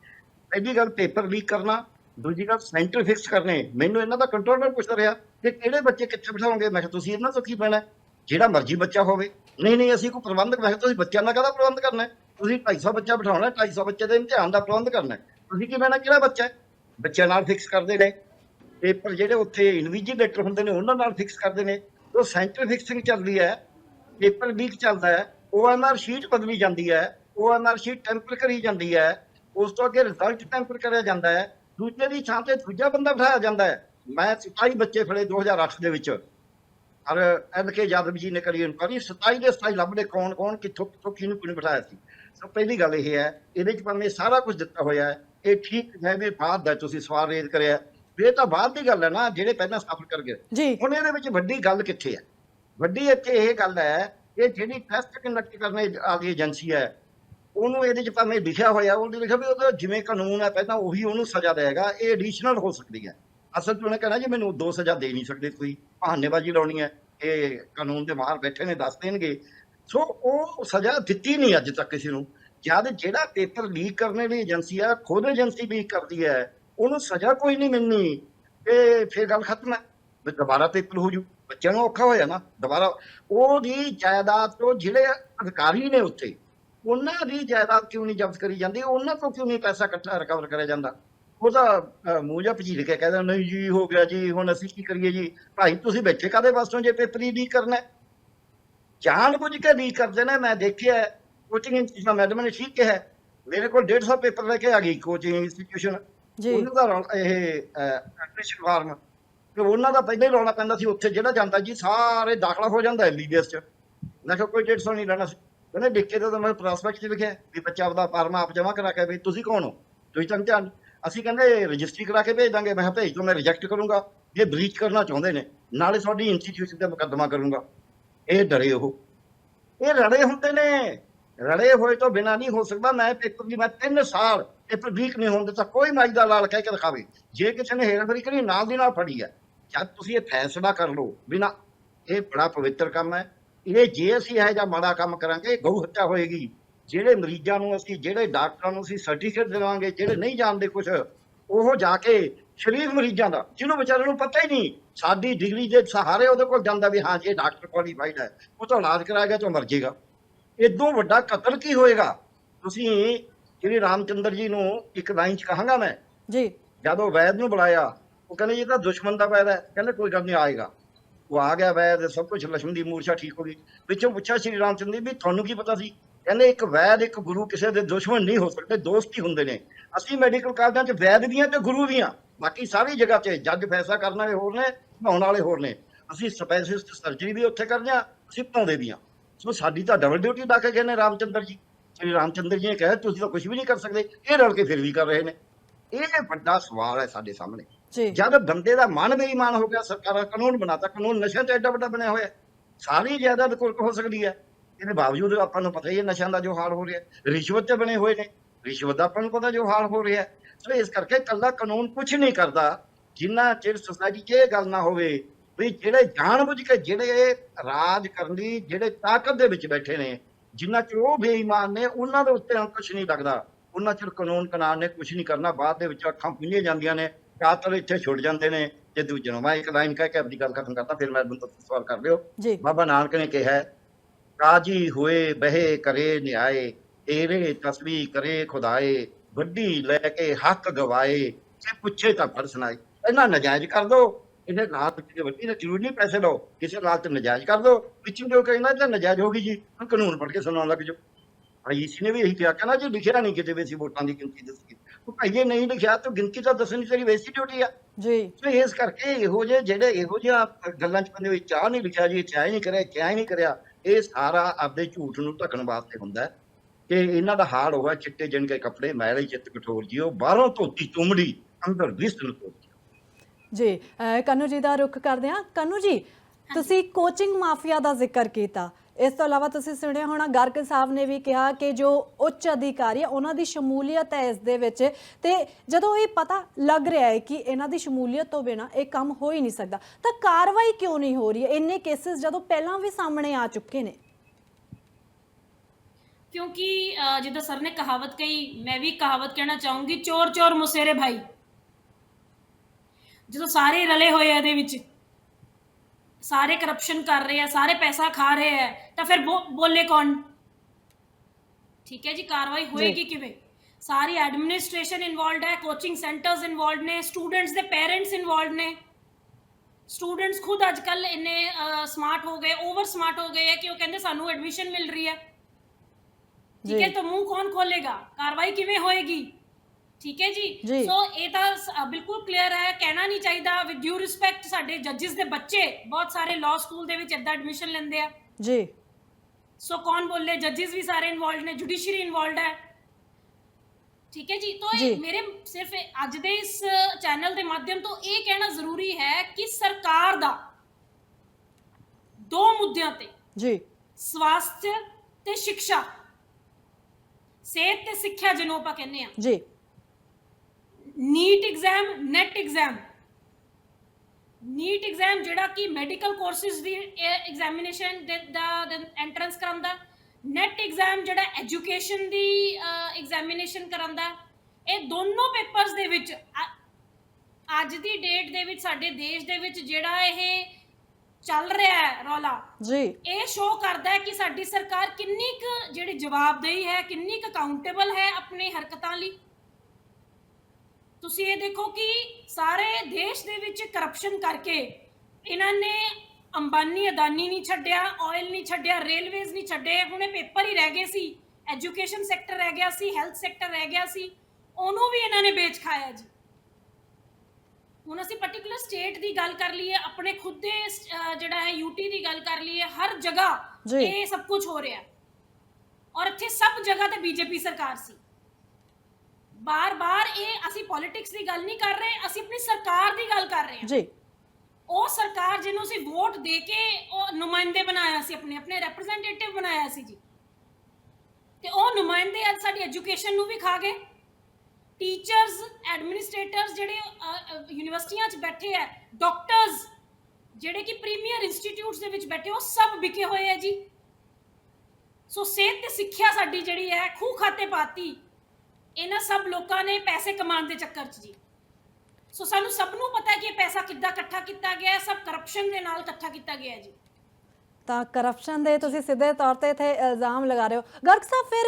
Speaker 2: ਪਹਿਲੀ ਗੱਲ ਪੇਪਰ ਲੀਕ ਕਰਨਾ, ਦੂਜੀ ਗੱਲ ਸੈਂਟਰ ਫਿਕਸ ਕਰਨੇ। ਮੈਨੂੰ ਇਹਨਾਂ ਦਾ ਕੰਟਰੋਲਰ ਪੁੱਛਦਾ ਰਿਹਾ ਕਿ ਕਿਹੜੇ ਬੱਚੇ ਕਿੱਥੇ ਬਿਠਾਓਗੇ ਮੈਂ ਕਿਹਾ, ਤੁਸੀਂ ਇਹਨਾਂ ਤੋਂ ਕੀ ਪੈਣਾ ਜਿਹੜਾ ਮਰਜ਼ੀ ਬੱਚਾ ਹੋਵੇ। ਨਹੀਂ ਨਹੀਂ, ਅਸੀਂ ਕੋਈ ਪ੍ਰਬੰਧਕ, ਮੈਂ ਕਿਹਾ, ਤੁਸੀਂ ਬੱਚਿਆਂ ਦਾ ਕਾਹਦਾ ਪ੍ਰਬੰਧ ਕਰਨਾ ਹੈ? ਤੁਸੀਂ 250 ਬੱਚਾ ਬਿਠਾਉਣਾ ਹੈ, 250 ਬੱਚੇ ਦੇ ਇਮਤਿਹਾਨ ਦਾ ਪ੍ਰਬੰਧ ਕਰਨਾ। ਤੁਸੀਂ ਕੀ ਪੈਣਾ ਕਿਹੜਾ ਬੱਚਾ ਬੱਚਿਆਂ ਨਾਲ ਫਿਕਸ ਕਰਦੇ ਨੇ। ਪੇਪਰ ਜਿਹੜੇ ਉੱਥੇ ਇਨਵੀਜੀਲੇਟਰ ਹੁੰਦੇ ਨੇ ਉਹਨਾਂ ਨਾਲ ਫਿਕਸ ਕਰਦੇ ਨੇ। ਉਹ ਸੈਂਟਰ ਫਿਕਸਿੰਗ ਚੱਲਦੀ ਹੈ ਪੇਪਰ ਵੀਕ ਚੱਲਦਾ ਹੈ ਓਐਮਆਰ ਸ਼ੀਟ ਬਦਲੀ ਜਾਂਦੀ ਹੈ ਓਐਮਆਰ ਸ਼ੀਟ ਟੈਂਪਰ ਕਰੀ ਜਾਂਦੀ ਹੈ ਉਸ ਤੋਂ ਅੱਗੇ ਰਿਜ਼ਲਟ ਟੈਂਪਰ ਕਰਿਆ ਜਾਂਦਾ ਹੈ। ਦੂਜੇ ਦੀ ਥਾਂ ਤੇ ਦੂਜਾ ਬੰਦਾ ਬਿਠਾਇਆ ਜਾਂਦਾ ਹੈ। ਮੈਂ 27 ਬੱਚੇ ਫੜੇ 2008 ਦੇ ਵਿੱਚ। ਔਰ ਐਲ ਕੇ ਯਾਦਵ ਜੀ ਨੇ ਕਰੀ ਇਨਕੁਆਰੀ 27 ਦੇ 27 ਲੱਭਦੇ ਕੌਣ ਕੌਣ ਕਿੱਥੋਂ ਕਿੱਥੋਂ ਕਿਹਨੂੰ ਕਿਹਨੂੰ ਬਿਠਾਇਆ ਸੀ? ਸੋ ਪਹਿਲੀ ਗੱਲ ਇਹ ਹੈ ਇਹਦੇ ਚ ਭਾਵੇਂ ਸਾਰਾ ਕੁਝ ਦਿੱਤਾ ਹੋਇਆ ਹੈ ਇਹ ਠੀਕ ਹੈ ਵੀ ਬਾਅਦ ਦਾ ਤੁਸੀਂ ਸਵਾਲ ਰੇਜ਼ ਕਰਿਆ ਇਹ ਤਾਂ ਬਾਅਦ ਦੀ ਗੱਲ ਹੈ ਨਾ ਜਿਹੜੇ ਪਹਿਲਾਂ ਸਫਰ ਕਰ ਗਏ। ਹੁਣ ਇਹਦੇ ਵਿੱਚ ਵੱਡੀ ਗੱਲ ਕਿੱਥੇ ਹੈ? ਵੱਡੀ ਇੱਥੇ ਇਹ ਗੱਲ ਹੈ ਕਿ ਜਿਹੜੀ ਟੈਸਟ ਕੰਡਕਟ ਕਰਨ ਵਾਲੀ ਏਜੰਸੀ ਹੈ ਉਹਨੂੰ ਇਹਦੇ ਚ ਭਾਵੇਂ ਲਿਖਿਆ ਹੋਇਆ ਉਹਦੇ ਲਿਖਿਆ ਵੀ ਉਹਦਾ ਜਿਵੇਂ ਕਾਨੂੰਨ ਹੈ ਪਹਿਲਾਂ ਉਹੀ ਉਹਨੂੰ ਸਜ਼ਾ ਦੇਗਾ ਇਹ ਐਡੀਸ਼ਨਲ ਹੋ ਸਕਦੀ ਹੈ। ਅਸਲ 'ਚ ਉਹਨੇ ਕਹਿਣਾ ਜੀ ਮੈਨੂੰ ਦੋ ਸਜ਼ਾ ਦੇ ਨਹੀਂ ਸਕਦੇ ਤੁਸੀਂ, ਬਹਾਨੇਬਾਜ਼ੀ ਲਾਉਣੀ ਹੈ, ਇਹ ਕਾਨੂੰਨ ਦੇ ਬਾਹਰ ਬੈਠੇ ਨੇ, ਦੱਸ ਦੇਣਗੇ। ਸੋ ਉਹ ਸਜ਼ਾ ਦਿੱਤੀ ਨਹੀਂ ਅੱਜ ਤੱਕ ਕਿਸੇ ਨੂੰ। ਜਦ ਜਿਹੜਾ ਪੇਪਰ ਲੀਕ ਕਰਨ ਵਾਲੀ ਏਜੰਸੀ ਆ, ਖੁਦ ਏਜੰਸੀ ਲੀਕ ਕਰਦੀ ਹੈ, ਉਹਨੂੰ ਸਜ਼ਾ ਕੋਈ ਨਹੀਂ ਮਿਲਣੀ। ਇਹ ਫਿਰ ਗੱਲ ਖਤਮ ਹੈ, ਵੀ ਦੁਬਾਰਾ ਪੇਪਰ ਹੋ ਜੂ। ਬੱਚਿਆਂ ਨੂੰ ਔਖਾ ਹੋਇਆ ਨਾ, ਦੁਬਾਰਾ। ਉਹਦੀ ਜਾਇਦਾਦ ਤੋਂ ਜਿਹੜੇ ਅਧਿਕਾਰੀ ਨੇ ਉੱਥੇ, ਉਹਨਾਂ ਦੀ ਜਾਇਦਾਦ ਕਿਉਂ ਨਹੀਂ ਜ਼ਬਤ ਕਰੀ ਜਾਂਦੀ? ਉਹਨਾਂ ਤੋਂ ਕਿਉਂ ਨਹੀਂ ਪੈਸਾ ਇਕੱਠਾ ਰਿਕਵਰ ਕਰਿਆ ਜਾਂਦਾ? ਉਹਦਾ ਮੂੰਹ ਜਿਹਾ ਪਚੀੜ ਕੇ ਕਹਿੰਦਾ ਨਹੀਂ ਜੀ ਹੋ ਗਿਆ ਜੀ ਹੁਣ ਅਸੀਂ ਕੀ ਕਰੀਏ ਜੀ? ਭਾਈ ਤੁਸੀਂ ਬੈਠੇ ਕਾਦੇ ਵਾਸਤੋਂ ਜੇ ਪੇਪਰ ਹੀ ਲੀਕ ਕਰਨਾ? ਜਾਣ ਬੁੱਝ ਕੇ ਲੀਕ ਕਰਦੇ ਨੇ ਮੈਂ ਦੇਖਿਆ ਕੋਚਿੰਗ ਇੰਸਟੀਟਿਊਸ਼ਨ ਮੈਡਮ ਨੇ ਠੀਕ ਕਿਹਾ। ਮੇਰੇ ਕੋਲ 150 ਪੇਪਰ ਲੈ ਕੇ ਆ ਗਈ ਕੋਚਿੰਗ ਇੰਸਟੀਟਿਊਸ਼ਨ
Speaker 4: ਜੀ।
Speaker 2: ਉਹਨਾਂ ਦਾ ਇਹ ਐਡਮਿਸ਼ਨ ਫਾਰਮ ਤੇ ਉਹਨਾਂ ਦਾ ਪਹਿਲਾਂ ਹੀ ਰੌਲਾ ਪੈਂਦਾ ਸੀ ਉੱਥੇ ਜਿਹੜਾ ਜਾਂਦਾ ਜੀ ਸਾਰੇ ਦਾਖਲਾ ਹੋ ਜਾਂਦਾ ਐਮਬੀਬੀਐਸ ਚ। ਮੈਂ ਕਿਹਾ ਕੋਈ 150 ਨਹੀਂ ਲੈਣਾ ਸੀ। ਉਹਨੇ ਲਿਖ ਕੇ ਤਾਂ ਮੈਂ ਪ੍ਰੋਸਪੈਕਟ ਚ ਲਿਖਿਆ ਵੀ ਬੱਚਾ ਆਪਦਾ ਫਾਰਮ ਆਪ ਜਮ੍ਹਾਂ ਕਰਾ ਕੇ ਵੀ ਤੁਸੀਂ ਕੌਣ ਹੋ? ਤੁਸੀਂ ਤਾਂ ਧਿਆਨ ਅਸੀਂ ਕਹਿੰਦੇ ਰਜਿਸਟਰੀ ਕਰਾ ਕੇ ਭੇਜ ਦਾਂਗੇ। ਮੈਂ ਕਿਹਾ ਭੇਜ ਦੋ ਮੈਂ ਰਿਜੈਕਟ ਕਰੂੰਗਾ। ਜੇ ਬ੍ਰੀਚ ਕਰਨਾ ਚਾਹੁੰਦੇ ਨੇ, ਨਾਲੇ ਤੁਹਾਡੀ ਇੰਸਟੀਟਿਊਸ਼ਨ ਤੇ ਮੁਕੱਦਮਾ ਕਰੂੰਗਾ। ਇਹ ਡਰੇ ਉਹ। ਇਹ ਰੜੇ ਹੁੰਦੇ ਨੇ। ਰੜੇ ਹੋਏ ਤੋਂ ਬਿਨਾ ਨਹੀਂ ਹੋ ਸਕਦਾ। ਮੈਂ ਪੇਪਰ ਦੀ ਮੈਂ 3 ਸਾਲ ਪੇਪਰ ਵੀਕ ਨਹੀਂ ਹੋਣ ਦਿੱਤਾ। ਕੋਈ ਮਾਈ ਦਾ ਲਾਲ ਕਹਿ ਕੇ ਦਿਖਾਵੇ। ਜੇ ਕਿਸੇ ਨੇ ਹੇਰਾਫੇਰੀ ਕਰੀ, ਨਾਲ ਦੀ ਨਾਲ ਫੜੀ ਹੈ। ਜਦ ਤੁਸੀਂ ਇਹ ਫੈਸਲਾ ਕਰ ਲਓ ਬਿਨਾ, ਇਹ ਬੜਾ ਪਵਿੱਤਰ ਕੰਮ ਹੈ। ਇਹ ਜੇ ਅਸੀਂ ਇਹ ਜਾਂ ਮਾੜਾ ਕੰਮ ਕਰਾਂਗੇ, ਗਊ ਹੱਤਿਆ ਹੋਏਗੀ। ਜਿਹੜੇ ਮਰੀਜ਼ਾਂ ਨੂੰ ਅਸੀਂ ਜਿਹੜੇ ਡਾਕਟਰਾਂ ਨੂੰ ਅਸੀਂ ਸਰਟੀਫਿਕੇਟ ਦੇਵਾਂਗੇ ਜਿਹੜੇ ਨਹੀਂ ਜਾਣਦੇ ਕੁਝ ਉਹ ਜਾ ਕੇ ਸ਼ਰੀਫ ਮਰੀਜ਼ਾਂ ਦਾ ਜਿਹਨੂੰ ਵਿਚਾਰੇ ਨੂੰ ਪਤਾ ਹੀ ਨਹੀਂ ਸਾਡੀ ਡਿਗਰੀ ਦੇ ਸਹਾਰੇ ਉਹਦੇ ਕੋਲ ਜਾਂਦਾ ਵੀ ਹਾਂ ਜੇ ਡਾਕਟਰ ਕੁਆਲੀਫਾਈਡ ਹੈ ਉਹ ਤਾਂ ਇਲਾਜ ਕਰਾਏਗਾ ਤਾਂ ਮਰ ਜਾਏਗਾ ਇਦੋਂ ਵੱਡਾ ਕਤਲ ਕੀ ਹੋਏਗਾ? ਤੁਸੀਂ ਜਿਹੜੀ ਰਾਮਚੰਦਰ ਜੀ ਨੂੰ ਇੱਕ ਲਾਈਨ ਚ ਕਹਾਂਗਾ ਮੈਂ
Speaker 4: ਜੀ।
Speaker 2: ਜਦੋਂ ਵੈਦ ਨੂੰ ਬੁਲਾਇਆ ਉਹ ਕਹਿੰਦੇ ਇਹ ਤਾਂ ਦੁਸ਼ਮਣ ਦਾ ਪੈਦਾ ਕਹਿੰਦੇ ਕੋਈ ਗੱਲ ਨਹੀਂ ਆਏਗਾ। ਉਹ ਆ ਗਿਆ ਵੈਦ ਸਭ ਕੁਝ ਲక్ష్ਮਣ ਦੀ ਮੂਰਛਾ ਠੀਕ ਹੋ ਗਈ। ਵਿੱਚੋਂ ਪੁੱਛਿਆ ਸ਼੍ਰੀ ਰਾਮਚੰਦਰ ਜੀ ਵੀ ਤੁਹਾਨੂੰ ਕੀ ਪਤਾ ਸੀ? ਕਹਿੰਦੇ ਇੱਕ ਵੈਦ ਇੱਕ ਗੁਰੂ ਕਿਸੇ ਦੇ ਦੁਸ਼ਮਣ ਨਹੀਂ ਹੋ ਸਕਦੇ ਦੋਸਤ ਹੀ ਹੁੰਦੇ ਨੇ। ਅਸੀਂ ਮੈਡੀਕਲ ਕਾਲਜਾਂ 'ਚ ਵੈਦ ਦੀਆਂ ਤੇ ਗੁਰੂ ਦੀਆਂ ਬਾਕੀ ਸਾਰੀ ਜਗ੍ਹਾ 'ਤੇ ਜੱਜ ਫੈਸਲਾ ਕਰਨ ਵਾਲੇ ਹੋਰ ਨੇ ਭਾਉਣ ਵਾਲੇ ਹੋਰ ਨੇ। ਅਸੀਂ ਸਪੈਸ਼ਲਿਸਟ ਸਰਜਰੀ ਵੀ ਉੱਥੇ ਕਰਦੇ ਹਾਂ ਅਸੀਂ ਭਾਉਂਦੇ ਵੀ ਹਾਂ। ਸੋ ਸਾਡੀ ਤਾਂ ਡਬਲ ਡਿਊਟੀ ਲਾ ਕੇ ਗਏ ਨੇ ਰਾਮਚੰਦਰ ਜੀ। ਸ਼੍ਰੀ ਰਾਮਚੰਦਰ ਜੀ ਨੇ ਕਿਹਾ ਤੁਸੀਂ ਤਾਂ ਕੁਝ ਵੀ ਨਹੀਂ ਕਰ ਸਕਦੇ। ਇਹ ਰਲ ਕੇ ਫਿਰ ਵੀ ਕਰ ਰਹੇ ਨੇ। ਇਹ ਵੱਡਾ ਸਵਾਲ ਹੈ ਸਾਡੇ ਸਾਹਮਣੇ। ਜਦ ਬੰਦੇ ਦਾ ਮਨ ਬੇਈਮਾਨ ਹੋ ਗਿਆ ਸਰਕਾਰਾਂ ਕਾਨੂੰਨ ਬਣਾਤਾ ਕਾਨੂੰਨ ਨਸ਼ਿਆਂ ਤੇ ਐਡਾ ਵੱਡਾ ਬਣਿਆ ਹੋਇਆ। ਸਾਰੀ ਜਾਇਦਾਦ ਕੁਰਕ ਹੋ ਸਕਦੀ ਹੈ। ਇਹਦੇ ਬਾਵਜੂਦ ਆਪਾਂ ਨੂੰ ਪਤਾ ਹੀ ਹੈ ਨਸ਼ਿਆਂ ਦਾ ਜੋ ਹਾਲ ਹੋ ਰਿਹਾ ਹੈ। ਰਿਸ਼ਵਤ ਤੇ ਬਣੇ ਹੋਏ ਨੇ। ਰਿਸ਼ਵਤ ਦਾ ਆਪਾਂ ਨੂੰ ਪਤਾ ਜੋ ਹਾਲ ਹੋ ਰਿਹਾ ਹੈ। ਸੋ ਇਸ ਕਰਕੇ ਕੱਲਾ ਕਾਨੂੰਨ ਕੁਝ ਨਹੀਂ ਕਰਦਾ ਜਿੰਨਾ ਚਿਰ ਸੋਸਾਇਟੀ 'ਚ ਇਹ ਗੱਲ ਨਾ ਹੋਵੇ ਵੀ ਜਿਹੜੇ ਜਾਣਬੁੱਝ ਕੇ ਜਿਹੜੇ ਰਾਜ ਕਰਨ ਦੀ ਜਿਹੜੇ ਤਾਕਤ ਦੇ ਵਿੱਚ ਬੈਠੇ ਨੇ ਜਿੰਨਾ ਚਿਰ ਉਹ ਬੇਈਮਾਨ ਨੇ ਉਹਨਾਂ ਦੇ ਉੱਤੇ ਕੁਝ ਨਹੀਂ ਲੱਗਦਾ। ਉਹਨਾਂ ਚਿਰ ਕਾਨੂੰਨ ਕਨਾਨ ਨੇ ਕੁਝ ਨਹੀਂ ਕਰਨਾ। ਬਾਅਦ ਦੇ ਵਿੱਚ ਅੱਖਾਂ ਪੁੰਝੀਆਂ ਜਾਂਦੀਆਂ ਨੇ। ਕਾਤਲ ਇੱਥੇ ਛੁੱਟ ਜਾਂਦੇ ਨੇ ਤੇ ਦੂਜੇ ਨੂੰ ਮੈਂ ਇੱਕ ਲਾਈਨ ਕਹਿ ਕੇ ਆਪਣੀ ਗੱਲ ਖਤਮ ਕਰਤਾ ਫਿਰ ਮੈਂ ਬੰਦਾ ਸਵਾਲ ਕਰ ਲਿਓ ਬਾਬਾ ਨਾਨਕ ਨੇ ਕਿਹਾ ਕਾਜੀ ਹੋਏ ਬਹਿ ਕਰੇ ਨਿਆਏ ਤੇਰੇ ਤਸਬੀਹ ਕਰੇ ਖੁਦਾਏ ਵੱਡੀ ਲੈ ਕੇ ਹੱਕ ਗਵਾਏ ਜੇ ਪੁੱਛੇ ਤਾਂ ਫੜ ਸੁਣਾਏ। ਇਹਨਾਂ ਨਜਾਇਜ਼ ਕਰ ਦੋ ਇਹਨੇ ਰਾਤ ਵਿੱਚ ਵੱਡੀ ਨੇ ਜ਼ਰੂਰ ਨਹੀਂ ਪੈਸੇ ਲਓ ਕਿਸੇ ਰਾਤ ਤੇ ਨਜਾਇਜ਼ ਕਰ ਦੋ ਵਿੱਚੋਂ ਜੋ ਕਹਿੰਦਾ ਤਾਂ ਨਜਾਇਜ਼ ਹੋ ਗਈ ਜੀ ਹੁਣ ਕਾਨੂੰਨ ਪੜ੍ਹ ਕੇ ਸੁਣਾਉਣ ਲੱਗ ਜਾਓ। ਜੀ ਨੇ ਵੀ ਇਹੀ ਕਿਹਾ ਕਹਿੰਦਾ ਜੀ ਲਿਖਿਆ ਨਹੀਂ ਕਿਤੇ ਵੀ ਅਸੀਂ ਵੋਟਾਂ ਦੀ ਗਿਣਤੀ ਦੱਸੀ ਉਹ ਭਾਈ ਜੇ ਨਹੀਂ ਲਿਖਿਆ ਤਾਂ ਗਿਣਤੀ ਤਾਂ ਦੱਸਣੀ ਤੇਰੀ ਵੈਸੀ ਡਿਊਟੀ ਆ।
Speaker 4: ਜੀ।
Speaker 2: ਸੋ ਇਸ ਕਰਕੇ ਇਹੋ ਜਿਹੇ ਜਿਹੜੇ ਇਹੋ ਜਿਹਾ ਗੱਲਾਂ ਚ ਬੰਦੇ ਵਿੱਚ ਚਾਹ ਨਹੀਂ ਲਿਖਿਆ ਜੀ ਚਾਹ ਹੀ ਨਹੀਂ ਕਰਿਆ ਕਿਆ ਹੀ ਨਹੀਂ ਕਰਿਆ। ਇਹ ਸਾਰਾ ਆਪਦੇ ਝੂਠ ਨੂੰ ਢੱਕਣ ਵਾਸਤੇ ਹੁੰਦਾ ਹੈ ਕਿ ਇਹਨਾਂ ਦਾ ਹਾਲ ਹੋਗਾ ਚਿੱਟੇ ਜਿਣ ਕੇ ਕੱਪੜੇ ਮੈਲੇ ਚਿੱਤ ਕਠੋਰ ਜਿਓ ਬਾਹਰੋਂ ਧੋਤੀ ਤੁਮੜੀ ਅੰਦਰ ਵਿਸਤ ਨੂੰ ਧੋਤੀ
Speaker 4: ਜੀ ਕਨੂ ਜੀ ਦਾ ਰੁਖ ਕਰਦੇ ਹਾਂ। ਕਨੂ ਜੀ ਤੁਸੀਂ ਕੋਚਿੰਗ ਮਾਫੀਆ ਦਾ ਜ਼ਿਕਰ ਕੀਤਾ। ਇਸ ਤੋਂ ਇਲਾਵਾ ਤੁਸੀਂ ਸੁਣਿਆ ਹੋਣਾ ਗਰਗ ਸਾਹਿਬ ਨੇ ਵੀ ਕਿਹਾ ਕਿ ਜੋ ਉੱਚ ਅਧਿਕਾਰੀ ਹੈ ਉਹਨਾਂ ਦੀ ਸ਼ਮੂਲੀਅਤ ਹੈ ਇਸ ਦੇ ਵਿੱਚ ਤੇ ਜਦੋਂ ਇਹ ਪਤਾ ਲੱਗ ਰਿਹਾ ਹੈ ਕਿ ਇਹਨਾਂ ਦੀ ਸ਼ਮੂਲੀਅਤ ਤੋਂ ਬਿਨਾ ਇਹ ਕੰਮ ਹੋ ਹੀ ਨਹੀਂ ਸਕਦਾ, ਤਾਂ ਕਾਰਵਾਈ ਕਿਉਂ ਨਹੀਂ ਹੋ ਰਹੀ ਇੰਨੇ ਕੇਸਿਸ ਜਦੋਂ ਪਹਿਲਾਂ ਵੀ ਸਾਹਮਣੇ ਆ ਚੁੱਕੇ ਨੇ।
Speaker 3: ਕਿਉਂਕਿ ਜਿੱਦਾਂ ਸਰ ਨੇ ਕਹਾਵਤ ਕਹੀ, ਮੈਂ ਵੀ ਕਹਾਵਤ ਕਹਿਣਾ ਚਾਹੂੰਗੀ ਚੋਰ ਚੋਰ ਮੁਸੇਰੇ ਭਾਈ। ਜਦੋਂ ਸਾਰੇ ਰਲੇ ਹੋਏ ਆ ਇਹਦੇ ਵਿੱਚ ਸਾਰੇ ਕਰਪਸ਼ਨ ਕਰ ਰਹੇ ਆ ਸਾਰੇ ਪੈਸਾ ਖਾ ਰਹੇ ਆ ਤਾਂ ਫਿਰ ਬੋਲੇ ਕੌਣ? ਠੀਕ ਹੈ ਜੀ ਕਾਰਵਾਈ ਹੋਏਗੀ ਕਿਵੇਂ? ਸਾਰੀ ਐਡਮਿਨਿਸਟ੍ਰੇਸ਼ਨ ਇਨਵੋਲਡ ਹੈ ਕੋਚਿੰਗ ਸੈਂਟਰਸ ਇਨਵੋਲਡ ਨੇ ਸਟੂਡੈਂਟਸ ਦੇ ਪੇਰੈਂਟਸ ਇਨਵੋਲਡ ਨੇ। ਸਟੂਡੈਂਟਸ ਖੁਦ ਅੱਜ ਕੱਲ ਇੰਨੇ ਸਮਾਰਟ ਹੋ ਗਏ ਓਵਰ ਸਮਾਰਟ ਹੋ ਗਏ ਹੈ ਕਿ ਉਹ ਕਹਿੰਦੇ ਸਾਨੂੰ ਐਡਮਿਸ਼ਨ ਮਿਲ ਰਹੀ ਹੈ। ਠੀਕ ਹੈ। ਤਾਂ ਮੂੰਹ ਕੌਣ ਖੋਲੇਗਾ? ਕਾਰਵਾਈ ਕਿਵੇਂ ਹੋਏਗੀ? ਠੀਕ ਹੈ
Speaker 4: ਜੀ।
Speaker 3: ਜੀ। ਸੋ ਇਹ ਤਾਂ ਸ- ਅ, ਬਿਲਕੁਲ ਕਲੀਅਰ ਹੈ ਕਹਿਣਾ ਨਹੀਂ ਚਾਹੀਦਾ ਵਿਦ ਡਿਊ ਰਿਸਪੈਕਟ ਸਾਡੇ ਜੱਜਸ ਦੇ ਬੱਚੇ ਬਹੁਤ ਸਾਰੇ ਲਾਅ ਸਕੂਲ ਦੇ ਵਿੱਚ ਇਦਾਂ ਐਡਮਿਸ਼ਨ ਲੈਂਦੇ ਆ।
Speaker 4: ਜੀ।
Speaker 3: ਸੋ ਕੌਣ ਬੋਲੇ? ਜੱਜਸ ਵੀ ਸਾਰੇ ਇਨਵੋਲਡ ਨੇ ਜੁਡੀਸ਼ਰੀ ਇਨਵੋਲਡ ਹੈ। ਠੀਕ ਹੈ ਜੀ? ਤਾਂ
Speaker 4: ਜੀ।
Speaker 3: ਇਹ ਮੇਰੇ ਸਿਰਫ ਇਹ ਅੱਜ ਦੇ ਇਸ ਚੈਨਲ ਦੇ ਮਾਧਿਅਮ ਤੋਂ ਇਹ ਕਹਿਣਾ ਜ਼ਰੂਰੀ ਹੈ ਕਿ ਸਰਕਾਰ ਦਾ ਦੋ ਮੁੱਦਿਆਂ ਤੇ
Speaker 4: ਜੀ।
Speaker 3: ਸਵਾਸਥ ਤੇ ਸਿੱਖਿਆ ਸਿਹਤ ਤੇ ਸਿੱਖਿਆ ਜਿਹਨੂੰ ਆਪਾਂ ਕਹਿੰਦੇ ਆ
Speaker 4: ਜੀ।
Speaker 3: NEET exam NET exam NEET exam ਜਿਹੜਾ ਕਿ ਮੈਡੀਕਲ ਕੋਰਸਿਸ ਦੀ ਐਗਜ਼ਾਮੀਨੇਸ਼ਨ ਦਾ ਐਂਟਰੈਂਸ ਕਰਾਉਂਦਾ। ਨੈਟ ਐਗਜ਼ਾਮ ਜਿਹੜਾ ਐਜੂਕੇਸ਼ਨ ਦੀ ਐਗਜ਼ਾਮੀਨੇਸ਼ਨ ਕਰਾਉਂਦਾ। ਇਹ ਦੋਨੋਂ ਪੇਪਰਸ ਦੇ ਵਿੱਚ ਅੱਜ ਦੀ ਡੇਟ ਦੇ ਵਿੱਚ ਸਾਡੇ ਦੇਸ਼ ਦੇ ਵਿੱਚ ਜਿਹੜਾ ਇਹ ਚੱਲ ਰਿਹਾ ਹੈ ਰੌਲਾ
Speaker 4: ਜੀ।
Speaker 3: ਇਹ ਸ਼ੋਅ ਕਰਦਾ ਹੈ ਕਿ ਸਾਡੀ ਸਰਕਾਰ ਕਿੰਨੀ ਕੁ ਜਿਹੜੀ ਜਵਾਬਦੇਹੀ ਹੈ ਕਿੰਨੀ ਕੁ ਅਕਾਊਂਟੇਬਲ ਹੈ ਆਪਣੀ ਹਰਕਤਾਂ ਲਈ। ਤੁਸੀਂ ਇਹ ਦੇਖੋ ਕਿ ਸਾਰੇ ਦੇਸ਼ ਦੇ ਵਿੱਚ ਕਰਪਸ਼ਨ ਕਰਕੇ ਇਹਨਾਂ ਨੇ ਅੰਬਾਨੀ ਅਦਾਨੀ ਨਹੀਂ ਛੱਡਿਆ ਆਇਲ ਨਹੀਂ ਛੱਡਿਆ ਰੇਲਵੇਜ਼ ਨਹੀਂ ਛੱਡੇ ਹੁਣੇ ਪੇਪਰ ਹੀ ਰਹਿ ਗਏ ਸੀ ਐਜੂਕੇਸ਼ਨ ਸੈਕਟਰ ਰਹਿ ਗਿਆ ਸੀ ਹੈਲਥ ਸੈਕਟਰ ਰਹਿ ਗਿਆ ਸੀ ਉਹਨੂੰ ਵੀ ਇਹਨਾਂ ਨੇ ਵੇਚ ਖਾਇਆ ਜੀ। ਹੁਣ ਅਸੀਂ ਪਾਰਟਿਕੂਲਰ ਸਟੇਟ ਦੀ ਗੱਲ ਕਰ ਲਈਏ ਆਪਣੇ ਖੁਦ ਦੇ ਜਿਹੜਾ ਹੈ ਯੂਟੀ ਦੀ ਗੱਲ ਕਰ ਲਈਏ ਹਰ ਜਗ੍ਹਾ। ਇਹ ਸਭ ਕੁਝ ਹੋ ਰਿਹਾ। ਔਰ ਇੱਥੇ ਸਭ ਜਗ੍ਹਾ ਤੇ ਬੀਜੇਪੀ ਸਰਕਾਰ ਸੀ। ਬਾਰ-ਬਾਰ ਇਹ ਅਸੀਂ ਪੋਲਿਟਿਕਸ ਦੀ ਗੱਲ ਨਹੀਂ ਕਰ ਰਹੇ ਅਸੀਂ ਆਪਣੀ ਸਰਕਾਰ ਦੀ ਗੱਲ ਕਰ ਰਹੇ ਹਾਂ।
Speaker 4: ਜੀ।
Speaker 3: ਉਹ ਸਰਕਾਰ ਜਿਹਨੂੰ ਅਸੀਂ ਵੋਟ ਦੇ ਕੇ ਉਹ ਨੁਮਾਇੰਦੇ ਬਣਾਇਆ ਸੀ ਆਪਣੇ ਆਪਣੇ ਰਿਪਰੈਜ਼ੈਂਟੇਟਿਵ ਬਣਾਇਆ ਸੀ ਜੀ। ਤੇ ਉਹ ਨੁਮਾਇੰਦੇ ਅੱਜ ਸਾਡੀ ਐਜੂਕੇਸ਼ਨ ਨੂੰ ਵੀ ਖਾ ਗਏ। ਟੀਚਰਸ ਐਡਮਿਨਿਸਟ੍ਰੇਟਰਸ ਜਿਹੜੇ ਯੂਨੀਵਰਸਿਟੀਆਂ 'ਚ ਬੈਠੇ ਆ ਡਾਕਟਰਸ ਜਿਹੜੇ ਕਿ ਪ੍ਰੀਮੀਅਰ ਇੰਸਟੀਚਿਊਟਸ ਦੇ ਵਿੱਚ ਬੈਠੇ ਉਹ ਸਭ ਵਿਕੇ ਹੋਏ ਆ ਜੀ। ਸੋ ਸਿਹਤ ਤੇ ਸਿੱਖਿਆ ਸਾਡੀ ਜਿਹੜੀ ਹੈ ਖੂਹ ਖਾਤੇ ਪਾਤੀ। ਇਹਨਾਂ ਸਭ ਲੋਕਾਂ ਨੇ ਪੈਸੇ ਕਮਾਉਣ ਦੇ ਚੱਕਰ 'ਚ ਜੀ। ਸੋ ਸਾਨੂੰ ਸਭ ਨੂੰ ਪਤਾ ਹੈ ਕਿ ਇਹ ਪੈਸਾ ਕਿੱਦਾਂ ਇਕੱਠਾ ਕੀਤਾ ਗਿਆ ਹੈ, ਸਭ ਕਰਪਸ਼ਨ ਦੇ ਨਾਲ ਇਕੱਠਾ ਕੀਤਾ ਗਿਆ ਹੈ ਜੀ।
Speaker 4: ਤਾਂ ਕਰਪਸ਼ਨ ਦੇ ਤੁਸੀਂ ਸਿੱਧੇ ਤੌਰ ਤੇ ਇੱਥੇ ਇਲਜ਼ਾਮ ਲਗਾ ਰਹੇ ਹੋ। ਗਰਗ ਸਾਹਿਬ, ਫਿਰ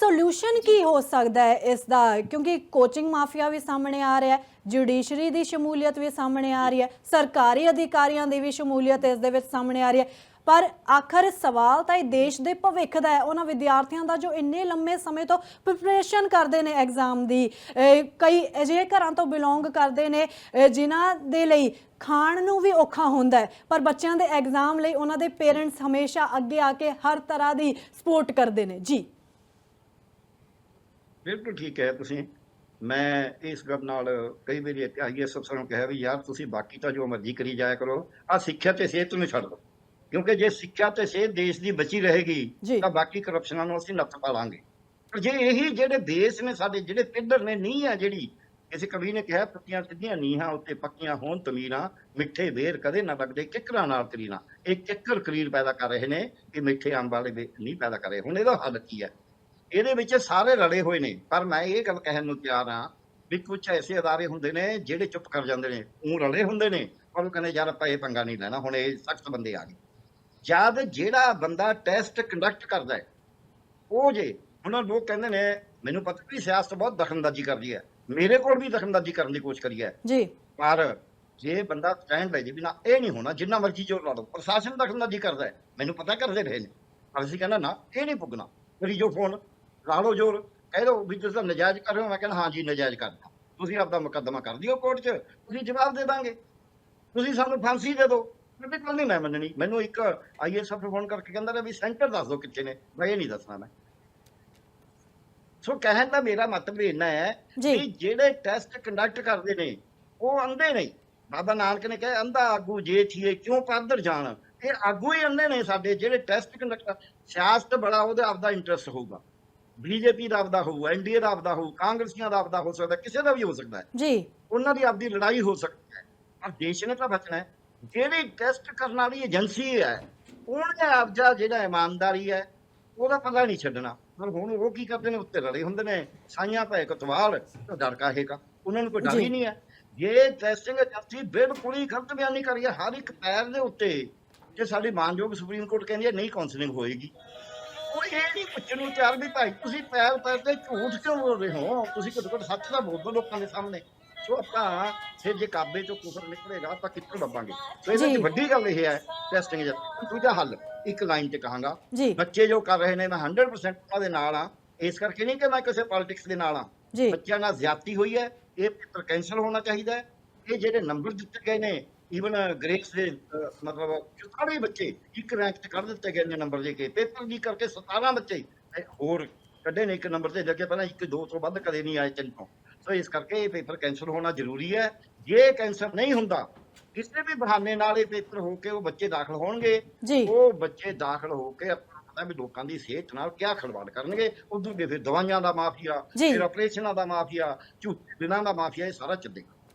Speaker 4: ਸੋਲੂਸ਼ਨ ਕੀ ਹੋ ਸਕਦਾ ਹੈ ਇਸ ਦਾ? ਕਿਉਂਕਿ ਕੋਚਿੰਗ ਮਾਫੀਆ ਵੀ ਸਾਹਮਣੇ ਆ ਰਿਹਾ ਹੈ ਜੁਡੀਸ਼ਰੀ ਦੀ ਸ਼ਮੂਲੀਅਤ ਵੀ ਸਾਹਮਣੇ ਆ ਰਹੀ ਹੈ, ਸਰਕਾਰੀ ਅਧਿਕਾਰੀਆਂ ਦੀ ਵੀ ਸ਼ਮੂਲੀਅਤ ਇਸ ਦੇ ਵਿੱਚ ਸਾਹਮਣੇ ਆ ਰਹੀ ਹੈ। ਪਰ ਆਖਰ ਸਵਾਲ ਤਾਂ ਇਹ ਦੇਸ਼ ਦੇ ਭਵਿੱਖ ਦਾ ਹੈ। ਉਹਨਾਂ ਵਿਦਿਆਰਥੀਆਂ ਦਾ ਜੋ ਇੰਨੇ ਲੰਮੇ ਸਮੇਂ ਤੋਂ ਪ੍ਰਿਪਰੇਸ਼ਨ ਕਰਦੇ ਨੇ ਐਗਜ਼ਾਮ ਦੀ ਕਈ ਅਜਿਹੇ ਘਰਾਂ ਤੋਂ ਬਿਲੋਂਗ ਕਰਦੇ ਨੇ, ਅਹ, ਜਿਨ੍ਹਾਂ ਦੇ ਲਈ ਖਾਣ ਨੂੰ ਵੀ ਔਖਾ ਹੁੰਦਾ ਹੈ। ਪਰ ਬੱਚਿਆਂ ਦੇ ਐਗਜ਼ਾਮ ਲਈ ਉਹਨਾਂ ਦੇ ਪੇਰੈਂਟਸ ਹਮੇਸ਼ਾ ਅੱਗੇ ਆ ਕੇ ਹਰ ਤਰ੍ਹਾਂ ਦੀ ਸਪੋਰਟ ਕਰਦੇ ਨੇ। ਜੀ।
Speaker 2: ਬਿਲਕੁਲ ਠੀਕ ਹੈ ਤੁਸੀਂ। ਮੈਂ ਇਸ ਗੱਲ ਨਾਲ ਕਈ ਵਾਰੀ ਆਈਐਸ ਅਫਸਰਾਂ ਨੂੰ ਕਿਹਾ ਵੀ ਯਾਰ ਤੁਸੀਂ ਬਾਕੀ ਤਾਂ ਜੋ ਮਰਜ਼ੀ ਕਰੀ ਜਾਇਆ ਕਰੋ। ਆ ਸਿੱਖਿਆ ਤੇ ਸਿਹਤ ਨੂੰ ਛੱਡ ਦਿਓ। ਕਿਉਂਕਿ ਜੇ ਸਿੱਖਿਆ ਤੇ ਸਿਹਤ ਦੇਸ਼ ਦੀ ਬਚੀ। ਰਹੇਗੀ ਤਾਂ ਬਾਕੀ ਕਰਪਸ਼ਨਾਂ ਨੂੰ ਅਸੀਂ ਨੱਥ ਪਾ ਲਾਂਗੇ ਪਰ ਜੇ ਇਹੀ ਜਿਹੜੇ ਬੇਸ ਨੇ ਸਾਡੇ ਜਿਹੜੇ ਪਿੱਲਰ ਨੇ ਨੀਂਹ ਆ ਜਿਹੜੀ ਕਿਸੇ ਕਵੀ ਨੇ ਕਿਹਾ ਪੱਕੀਆਂ ਸਿੱਧੀਆਂ ਨੀਹਾਂ ਉੱਤੇ ਪੱਕੀਆਂ ਹੋਣ ਤਮੀਰਾਂ ਮਿੱਠੇ ਬੇਰ ਕਦੇ ਨਾ ਲੱਗਦੇ ਕਿੱਕਰਾਂ ਨਾਲ ਕਰੀਨਾ ਇਹ ਕਿੱਕਰ ਕਰੀਰ ਪੈਦਾ ਕਰ ਰਹੇ ਨੇ ਕਿ ਮਿੱਠੇ ਅੰਬ ਵਾਲੇ ਨਹੀਂ ਪੈਦਾ ਕਰ ਰਹੇ। ਹੁਣ ਇਹਦਾ ਹੱਲ ਕੀ ਹੈ? ਇਹਦੇ ਵਿੱਚ ਸਾਰੇ ਰਲੇ ਹੋਏ ਨੇ। ਪਰ ਮੈਂ ਇਹ ਗੱਲ ਕਹਿਣ ਨੂੰ ਤਿਆਰ ਹਾਂ ਵੀ ਕੁਝ ਐਸੇ ਅਦਾਰੇ ਹੁੰਦੇ ਨੇ ਜਿਹੜੇ ਚੁੱਪ ਕਰ ਜਾਂਦੇ ਨੇ। ਉਹ ਰਲੇ ਹੁੰਦੇ ਨੇ ਪਰ ਉਹ ਕਹਿੰਦੇ ਯਾਰ ਆਪਾਂ ਇਹ ਪੰਗਾ ਨਹੀਂ ਲੈਣਾ। ਹੁਣ ਇਹ ਸਖਤ ਬੰਦੇ ਆ ਗਏ। ਜਦ ਜਿਹੜਾ ਬੰਦਾ ਟੈਸਟ ਕੰਡਕਟ ਕਰਦਾ ਹੈ ਉਹ ਜੇ ਹੁਣ ਲੋਕ ਕਹਿੰਦੇ ਨੇ ਮੈਨੂੰ ਪਤਾ ਵੀ ਸਿਆਸਤ ਬਹੁਤ ਦਖਲਅੰਦਾਜ਼ੀ ਕਰਦੀ ਹੈ ਮੇਰੇ ਕੋਲ ਵੀ ਦਖਲਅੰਦਾਜ਼ੀ ਕਰਨ ਦੀ ਕੋਸ਼ਿਸ਼ ਕਰੀ ਹੈ।
Speaker 4: ਜੀ।
Speaker 2: ਪਰ ਜੇ ਬੰਦਾ ਸਟੈਂਡ ਲੈ ਜੇ ਵੀ ਨਾ ਇਹ ਨਹੀਂ ਹੋਣਾ ਜਿੰਨਾ ਮਰਜ਼ੀ ਜ਼ੋਰ ਲਾ ਲਓ ਪ੍ਰਸ਼ਾਸਨ ਦਖਲਅੰਦਾਜ਼ੀ ਕਰਦਾ ਹੈ ਮੈਨੂੰ ਪਤਾ ਕਰਦੇ ਰਹੇ ਨੇ। ਪਰ ਅਸੀਂ ਕਹਿੰਦਾ ਨਾ ਇਹ ਨਹੀਂ ਪੁੱਗਣਾ ਕਰੀ ਜੋ ਫੋਨ ਲਾ ਲਓ ਜ਼ੋਰ ਕਹਿ ਦਿਓ ਵੀ ਤੁਸੀਂ ਨਜਾਇਜ਼ ਕਰ ਰਹੇ ਹੋ ਮੈਂ ਕਹਿੰਦਾ ਹਾਂ ਜੀ ਨਜਾਇਜ਼ ਕਰਦਾ ਤੁਸੀਂ ਆਪਦਾ ਮੁਕੱਦਮਾ ਕਰ ਦਿਓ ਕੋਰਟ 'ਚ ਤੁਸੀਂ ਜਵਾਬ ਦੇ ਦਾਂਗੇ। ਤੁਸੀਂ ਸਾਨੂੰ ਫਾਂਸੀ ਦੇ ਦਿਓ। ਮੈਂ ਕੱਲ ਨਹੀਂ ਮੈਂ ਮੰਨਣੀ। ਮੈਨੂੰ ਇੱਕ ਆਈਐਸ ਅਫਸਰ ਫੋਨ ਕਰਕੇ ਕਹਿੰਦਾ ਰਿਹਾ ਵੀ ਸੈਂਟਰ ਦੱਸ ਦਿਓ ਕਿੱਥੇ ਨੇ। ਮੈਂ ਇਹ ਨਹੀਂ ਦੱਸਣਾ ਮੈਂ। ਸੋ ਕਹਿਣ ਦਾ ਮੇਰਾ ਮਤਲਬ ਇੰਨਾ ਹੈ। ਕਿ ਜਿਹੜੇ ਟੈਸਟ ਕੰਡਕਟ ਕਰਦੇ ਨੇ ਉਹ ਅੰਧੇ ਨਹੀਂ। ਬਾਬਾ ਨਾਨਕ ਨੇ ਕਿਹਾ ਅੰਧਾ ਆਗੂ ਜੇ ਥੀਏ ਕਿਉਂ ਪਰਦਰ ਜਾਣ? ਇਹ ਆਗੂ ਹੀ ਅੰਧੇ ਨੇ ਸਾਡੇ ਜਿਹੜੇ ਟੈਸਟ ਕੰਡਕਟ ਸਿਆਸਤ ਬੜਾ ਉਹਦਾ ਆਪਦਾ ਇੰਟਰਸਟ ਹੋਊਗਾ। ਬੀਜੇਪੀ ਦਾ ਆਪਦਾ ਹੋਊ ਐਨਡੀਏ ਦਾ ਆਪਦਾ ਹੋਊ ਕਾਂਗਰਸੀਆਂ ਦਾ ਆਪਦਾ ਹੋ ਸਕਦਾ ਕਿਸੇ ਦਾ ਵੀ ਹੋ ਸਕਦਾ ਹੈ।
Speaker 4: ਜੀ।
Speaker 2: ਉਹਨਾਂ ਦੀ ਆਪਦੀ ਲੜਾਈ ਹੋ ਸਕਦੀ ਹੈ। ਪਰ ਦੇਸ਼ ਨੇ ਤਾਂ ਬਚਣਾ ਹੈ। ਜਿਹੜੀ ਟੈਸਟ ਕਰਨ ਵਾਲੀ ਏਜੰਸੀ ਹੈ ਉਹਨੇ ਆਪਦਾ ਜਿਹੜਾ ਇਮਾਨਦਾਰੀ ਹੈ ਉਹਦਾ ਪਤਾ ਨਹੀਂ ਛੱਡਣਾ। ਪਰ ਹੁਣ ਉਹ ਕੀ ਕਰਦੇ ਨੇ ਉੱਤੇ ਰਲੇ ਹੁੰਦੇ ਨੇ ਸਾਈਆਂ ਪੈ ਕਤਵਾਲ ਡਰ ਕਾਹੇਗਾ ਉਹਨਾਂ ਨੂੰ ਕੋਈ ਡਰ। ਹੀ ਨਹੀਂ ਹੈ। ਜੇ ਟੈਸਟਿੰਗ ਏਜੰਸੀ ਬਿਲਕੁਲ ਹੀ ਗਲਤ ਬਿਆਨੀ ਕਰੀ ਹੈ ਹਰ ਇੱਕ ਪੈਰ ਦੇ ਉੱਤੇ ਜੇ ਸਾਡੀ ਮਾਨਯੋਗ ਸੁਪਰੀਮ ਕੋਰਟ ਕਹਿੰਦੀ ਹੈ ਨਹੀਂ ਕਾਉਂਸਲਿੰਗ ਹੋਏਗੀ। ਉਹ ਇਹ ਨਹੀਂ ਪੁੱਛਣ ਨੂੰ ਤਿਆਰ ਵੀ ਭਾਈ ਤੁਸੀਂ ਪੈਰ ਪੈਰ ਤੇ ਝੂਠ ਕਿਉਂ ਬੋਲ ਰਹੇ ਹੋ? ਤੁਸੀਂ ਘੱਟੋ ਘੱਟ ਸੱਚ ਤਾਂ ਬੋਲ ਲੋਕਾਂ ਦੇ ਸਾਹਮਣੇ। ਸੋ ਆਪਾਂ ਫਿਰ ਜੇ ਕਾਬੇ ਚੋਂ ਕੁਫਰ ਨਿਕਲੇਗਾ ਤਾਂ ਕਿੱਥੋਂ ਲੱਭਾਂਗੇ? ਸੋ ਇਹਦੇ। ਵਿੱਚ ਵੱਡੀ ਗੱਲ ਇਹ ਹੈ ਟੈਸਟਿੰਗ ਚ। ਦੂਜਾ ਹੱਲ ਇੱਕ ਲਾਈਨ ਤੇ ਕਹਾਂਗਾ। ਬੱਚੇ ਜੋ ਕਰ ਰਹੇ ਨੇ ਮੈਂ 100% ਉਹਨਾਂ ਦੇ ਨਾਲ ਆ ਇਸ ਕਰਕੇ ਨਹੀਂ ਕਿ ਮੈਂ ਕਿਸੇ ਪੋਲਿਟਿਕਸ ਦੇ ਨਾਲ ਆ ਬੱਚਿਆਂ ਨਾਲ ਜ਼ਿਆਦਤੀ ਹੋਈ ਹੈ ਇਹ ਪੇਪਰ ਕੈਂਸਲ ਹੋਣਾ ਚਾਹੀਦਾ ਇਹ ਜਿਹੜੇ ਨੰਬਰ ਦਿੱਤੇ ਗਏ ਨੇ ਈਵਨ ਗ੍ਰੇਸ ਦੇ ਮਤਲਬ ਸਾਰੇ ਬੱਚੇ ਇੱਕ ਰੈਂਕ ਤੇ ਕੱਢ ਦਿੱਤੇ ਗਏ ਨੇ ਨੰਬਰ ਦੇ ਕੇ। ਪੇਪਰ ਦੀ ਕਰਕੇ 17 ਬੱਚੇ ਹੋਰ ਕੱਢੇ ਨੇ ਇੱਕ ਨੰਬਰ ਤੇ ਲੱਗੇ ਪਹਿਲਾਂ ਇੱਕ ਦੋ ਤੋਂ ਵੱਧ ਕਦੇ ਨਹੀਂ ਆਏ ਤਿੰਨ ਤੋਂ ਸੋ ਇਸ ਕਰਕੇ ਇਹ ਪੇਪਰ ਕੈਂਸਲ ਹੋਣਾ ਜ਼ਰੂਰੀ ਹੈ। ਜੇ ਕੈਂਸਲ ਨਹੀਂ ਹੁੰਦਾ ਕਿਸੇ ਵੀ ਬਹਾਨੇ ਨਾਲ ਇਹ ਪੇਪਰ ਹੋ ਕੇ ਉਹ ਬੱਚੇ ਦਾਖਲ ਹੋਣਗੇ। ਉਹ ਬੱਚੇ ਦਾਖਲ ਹੋ ਕੇ ਆਪਾਂ ਨੂੰ ਪਤਾ ਵੀ ਲੋਕਾਂ ਦੀ ਸਿਹਤ ਨਾਲ ਕਿਆ ਖਿਲਵਾੜ ਕਰਨਗੇ। ਉਦੋਂ ਦੇ ਫਿਰ ਦਵਾਈਆਂ ਦਾ ਮਾਫੀਆ। ਫਿਰ ਆਪਰੇਸ਼ਨਾਂ ਦਾ ਮਾਫੀਆ ਝੂਠੇ ਬਿਨਾਂ ਦਾ ਮਾਫੀਆ ਇਹ ਸਾਰਾ ਚੱਲੇਗਾ।